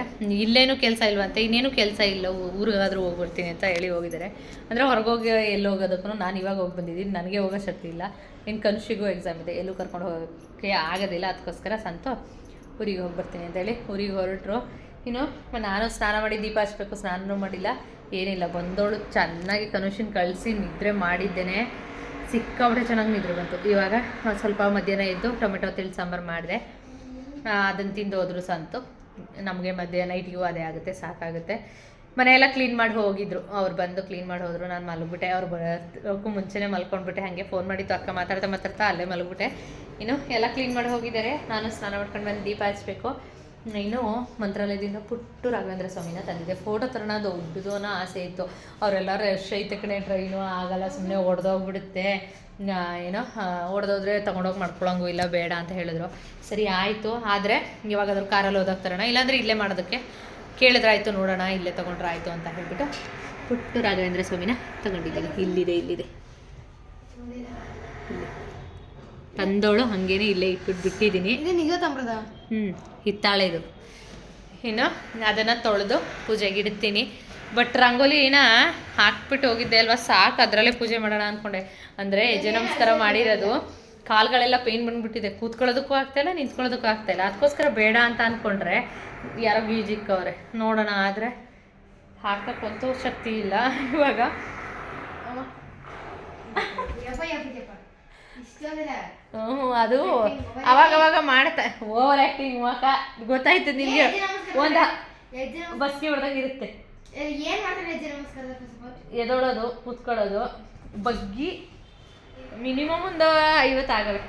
[SPEAKER 1] ಇಲ್ಲೇನು ಕೆಲಸ ಇಲ್ವಂತೆ, ಇನ್ನೇನು ಕೆಲಸ ಇಲ್ಲ. ಊರಿಗಾದರೂ ಹೋಗ್ಬಿಡ್ತೀನಿ ಅಂತ ಹೇಳಿ ಹೋಗಿದ್ದಾರೆ. ಅಂದರೆ ಹೊರಗೋಗಿ ಎಲ್ಲಿ ಹೋಗೋದಕ್ಕೂ ನಾನು ಇವಾಗ ಹೋಗಿ ಬಂದಿದ್ದೀನಿ. ನನಗೆ ಹೋಗೋ ಶಕ್ತಿ ಇಲ್ಲ. ಇನ್ನು ಕನುಷಿಗೂ ಎಕ್ಸಾಮ್ ಇದೆ. ಎಲ್ಲೂ ಕರ್ಕೊಂಡು ಹೋಗೋಕ್ಕೆ ಆಗೋದಿಲ್ಲ. ಅದಕ್ಕೋಸ್ಕರ ಸಂತು ಊರಿಗೆ ಹೋಗಿ ಬರ್ತೀನಿ ಅಂತೇಳಿ ಊರಿಗೆ ಹೊರಟರು. ಇನ್ನು ನಾನು ಸ್ನಾನ ಮಾಡಿ ದೀಪ ಹಚ್ಬೇಕು. ಸ್ನಾನನೂ ಮಾಡಿಲ್ಲ. ಏನಿಲ್ಲ. ಬಂದೋಳು ಚೆನ್ನಾಗಿ ಕನುಷಿನ ಕಳಿಸಿ ನಿದ್ರೆ ಮಾಡಿದ್ದೇನೆ. ಸಿಕ್ಕಾಬಿಟ್ಟೆ ಚೆನ್ನಾಗಿ ನಿದ್ರೆ ಬಂತು. ಇವಾಗ ಸ್ವಲ್ಪ ಮಧ್ಯಾಹ್ನ ಎದ್ದು ಟೊಮೆಟೊ ತಿಳಿ ಸಾಂಬಾರು ಮಾಡಿದೆ. ಅದನ್ನು ತಿಂದು ಹೋದ್ರು ಸಂತು. ನಮಗೆ ಮಧ್ಯಾಹ್ನ ನೈಟಿಗೂ ಅದೇ ಆಗುತ್ತೆ, ಸಾಕಾಗುತ್ತೆ. ಮನೆಯೆಲ್ಲ ಕ್ಲೀನ್ ಮಾಡಿ ಹೋಗಿದ್ರು. ಅವ್ರು ಬಂದು ಕ್ಲೀನ್ ಮಾಡಿ ಹೋದ್ರು. ನಾನು ಮಲಗ್ಬಿಟ್ಟೆ. ಅವ್ರು ಬರೋಕ್ಕೂ ಮುಂಚೆನೇ ಮಲ್ಕೊಂಡ್ಬಿಟ್ಟೆ. ಹಾಗೆ ಫೋನ್ ಮಾಡಿತ್ತು ಅಕ್ಕ ಮಾತಾಡ್ತಾ ಮಾತಾಡ್ತಾ ಅಲ್ಲೇ ಮಲಗ್ಬಿಟ್ಟೆ. ಇನ್ನು ಎಲ್ಲ ಕ್ಲೀನ್ ಮಾಡಿ ಹೋಗಿದ್ದಾರೆ. ನಾನು ಸ್ನಾನ ಮಾಡ್ಕೊಂಡು ಬಂದು ದೀಪ ಹಚ್ಬೇಕು. ಇನ್ನು ಮಂತ್ರಾಲಯದಿಂದ ಪುಟ್ಟು ರಾಘವೇಂದ್ರ ಸ್ವಾಮಿನ ತಂದಿದ್ದೆ ಫೋಟೋ ತರೋಣ ದೊಡ್ಡದು ಅನ್ನೋ ಆಸೆ ಇತ್ತು. ಅವರೆಲ್ಲ ರಶ್ ಐತೆ ಕಡೆ ಟ್ರೈನು ಆಗಲ್ಲ ಸುಮ್ಮನೆ ಹೊಡೆದೋಗ್ಬಿಡುತ್ತೆ ಏನೋ ಹೊಡೆದೋದ್ರೆ ತೊಗೊಂಡೋಗಿ ಮಾಡ್ಕೊಳಂಗು ಇಲ್ಲ, ಬೇಡ ಅಂತ ಹೇಳಿದ್ರು. ಸರಿ, ಆಯಿತು. ಆದರೆ ಇವಾಗ ಅದ್ರ ಕಾರಲ್ಲಿ ಹೋದಾಗ ತರೋಣ. ಇಲ್ಲಾಂದರೆ ಇಲ್ಲೇ ಮಾಡೋದಕ್ಕೆ ಕೇಳಿದ್ರೆ ಆಯಿತು ನೋಡೋಣ, ಇಲ್ಲೇ ತೊಗೊಂಡ್ರೆ ಆಯಿತು ಅಂತ ಹೇಳ್ಬಿಟ್ಟು ಪುಟ್ಟು ರಾಘವೇಂದ್ರ ಸ್ವಾಮಿನ ತಗೊಂಡಿದ್ದೀನಿ. ಇಲ್ಲಿದೆ ಇಲ್ಲಿದೆ ಇಲ್ಲಿ. ತಂದೋಳು ಹಾಗೇನೆ ಇಲ್ಲೇ ಇಟ್ಬಿಟ್ಟು ಬಿಟ್ಟಿದ್ದೀನಿ.
[SPEAKER 4] ಇದು ನಿಜ ತಂಬ್ರದ
[SPEAKER 1] ಹ್ಞೂ ಹಿತ್ತಾಳೆ ಇದು. ಇನ್ನು ಅದನ್ನು ತೊಳೆದು ಪೂಜೆಗೆ ಇಡ್ತೀನಿ. ಬಟ್ ಏನ ಹಾಕ್ಬಿಟ್ಟು ಹೋಗಿದ್ದೆ ಅಲ್ವಾ? ಸಾಕು ಅದರಲ್ಲೇ ಪೂಜೆ ಮಾಡೋಣ ಅಂದ್ಕೊಂಡೆ ಅಂದರೆ ಯಜ ನಮಸ್ಕಾರ ಮಾಡಿರೋದು. ಕಾಲ್ಗಳೆಲ್ಲ ಪೇನ್ ಬಂದ್ಬಿಟ್ಟಿದೆ. ಕೂತ್ಕೊಳ್ಳೋದಕ್ಕೂ ಆಗ್ತಾಯಿಲ್ಲ ನಿಂತ್ಕೊಳ್ಳೋದಕ್ಕೂ ಆಗ್ತಾಯಿಲ್ಲ ಅದಕ್ಕೋಸ್ಕರ ಬೇಡ ಅಂತ ಅಂದ್ಕೊಂಡ್ರೆ ಯಾರೋ ಅವರೆ. ನೋಡೋಣ ಆದರೆ ಹಾಕೋಕ್ಕಂತೂ ಶಕ್ತಿ ಇಲ್ಲ. ಇವಾಗ ಹ್ಞೂ ಅದು ಅವಾಗ ಅವಾಗ ಮಾಡ್ತಾ ಓವರ್ ಆ್ಯಕ್ಟಿಂಗ್ ಮಾಕ ಗೊತ್ತಾಯ್ತು ನಿಮಗೆ? ಒಂದು ಬಸ್ಗೆ ಹೊಡೆದಾಗ ಇರುತ್ತೆ. ಎದೋಳೋದು ಕುತ್ಕೊಳ್ಳೋದು ಬಗ್ಗಿ ಮಿನಿಮಮ್ ಒಂದು ಐವತ್ತು
[SPEAKER 4] ಆಗಲ್ಲ.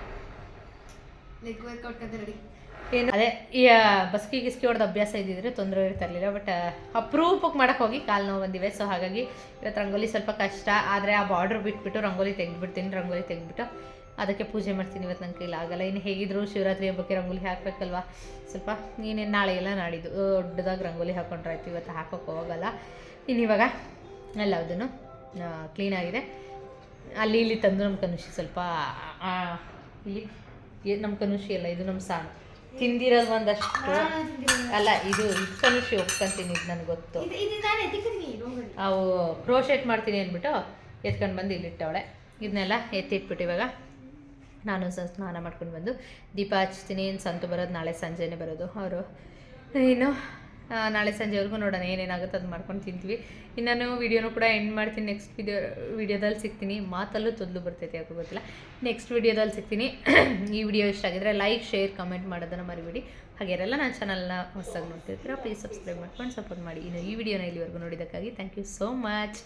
[SPEAKER 1] ಏನು ಅದೇ ಈ ಬಸ್ಕಿ ಗಿಸ್ಕಿ ಹೊಡೆದ ಅಭ್ಯಾಸ ಇದ್ದಿದ್ರೆ ತೊಂದರೆ ಇರ್ತಾ ಇರಲಿಲ್ಲ ಬಟ್ ಅಪರೂಪಕ್ಕೆ ಮಾಡಕ್ಕೆ ಹೋಗಿ ಕಾಲು ನೋವು ಬಂದಿವೆ. ಸೊ ಹಾಗಾಗಿ ಇವತ್ತು ರಂಗೋಲಿ ಸ್ವಲ್ಪ ಕಷ್ಟ. ಆದರೆ ಆ ಬಾರ್ಡ್ರ್ ಬಿಟ್ಬಿಟ್ಟು ರಂಗೋಲಿ ತೆಗೆದ್ಬಿಡ್ತೀನಿ ರಂಗೋಲಿ ತೆಗೆದ್ಬಿಟ್ಟು ಅದಕ್ಕೆ ಪೂಜೆ ಮಾಡ್ತೀನಿ ಇವತ್ತು ನನ್ನ ಕೈಲಿ ಆಗಲ್ಲ. ಇನ್ನು ಹೇಗಿದ್ರು ಶಿವರಾತ್ರಿ ಹಬ್ಬಕ್ಕೆ ರಂಗೋಲಿ ಹಾಕಬೇಕಲ್ವಾ? ಸ್ವಲ್ಪ ನೀನೇನು ನಾಳೆ ಎಲ್ಲ ನಾಡಿದ್ದು ದೊಡ್ಡದಾಗಿ ರಂಗೋಲಿ ಹಾಕ್ಕೊಂಡ್ರಾಯ್ತು ಇವತ್ತು ಹಾಕೋಕ್ಕೆ ಹೋಗಲ್ಲ. ಇನ್ನು ಇವಾಗ ಎಲ್ಲದನ್ನು ಕ್ಲೀನಾಗಿದೆ ಅಲ್ಲಿ ಇಲ್ಲಿ ತಂದು ನಮ್ಮ ಕನುಷಿ ಸ್ವಲ್ಪ ಇಲ್ಲಿ ಏನು ನಮ್ಮ ಕನುಷಿ ಅಲ್ಲ ಇದು ನಮ್ಮ ಸಾನು. ತಿಂದಿರೋದು ಒಂದಷ್ಟು? ಅಲ್ಲ ಇದು ಕನುಷಿ ಒಪ್ಕೊಂತೀನಿ ಇದು ನನಗೆ ಗೊತ್ತು. ಅವು ಕ್ರೋಶೆಟ್ ಮಾಡ್ತೀನಿ ಅಂದ್ಬಿಟ್ಟು ಎತ್ಕೊಂಡು ಬಂದು ಇಲ್ಲಿಟ್ಟವಳೆ. ಇದನ್ನೆಲ್ಲ ಎತ್ತಿಟ್ಬಿಟ್ಟು ಇವಾಗ ನಾನು ಸಹ ಸ್ನಾನ ಮಾಡ್ಕೊಂಡು ಬಂದು ದೀಪ ಹಚ್ತೀನಿ. ಏನು ಸಂತು ಬರೋದು ನಾಳೆ ಸಂಜೆನೇ ಬರೋದು. ಅವರು ಇನ್ನು ಆ, ನಾಳೆ ಸಂಜೆವರೆಗೂ ನೋಡೋಣ ಏನೇನಾಗುತ್ತೆ ಅದು ಮಾಡ್ಕೊಂಡು ತಿಂತೀವಿ. ಇನ್ನು ನಾನು ವೀಡಿಯೋನು ಕೂಡ ಎಂಡ್ ಮಾಡ್ತೀನಿ. ನೆಕ್ಸ್ಟ್ ವಿಡಿಯೋ ವೀಡಿಯೋದಲ್ಲಿ ಸಿಗ್ತೀನಿ. ಮಾತಲ್ಲೂ ತೊದಲು ಬರ್ತೈತೆ ಯಾಕೋ ಗೊತ್ತಿಲ್ಲ. ನೆಕ್ಸ್ಟ್ ವೀಡಿಯೋದಲ್ಲಿ ಸಿಗ್ತೀನಿ. ಈ ವಿಡಿಯೋ ಇಷ್ಟ ಆಗಿದ್ರೆ ಲೈಕ್ ಶೇರ್ ಕಮೆಂಟ್ ಮಾಡೋದನ್ನು ಮರಿಬೇಡಿ. ಹಾಗೆಲ್ಲ ನಾನು ನನ್ನ ಚಾನಲ್ನ ಹೊಸದಾಗಿ ನೋಡ್ತಿರ್ತೀರ ಪ್ಲೀಸ್ ಸಬ್ಸ್ಕ್ರೈಬ್ ಮಾಡ್ಕೊಂಡು ಸಪೋರ್ಟ್ ಮಾಡಿ. ಇನ್ನು ಈ ವಿಡಿಯೋನ ಇಲ್ಲಿವರೆಗೂ ನೋಡಿದ್ದಕ್ಕಾಗಿ ಥ್ಯಾಂಕ್ ಯು ಸೋ ಮಚ್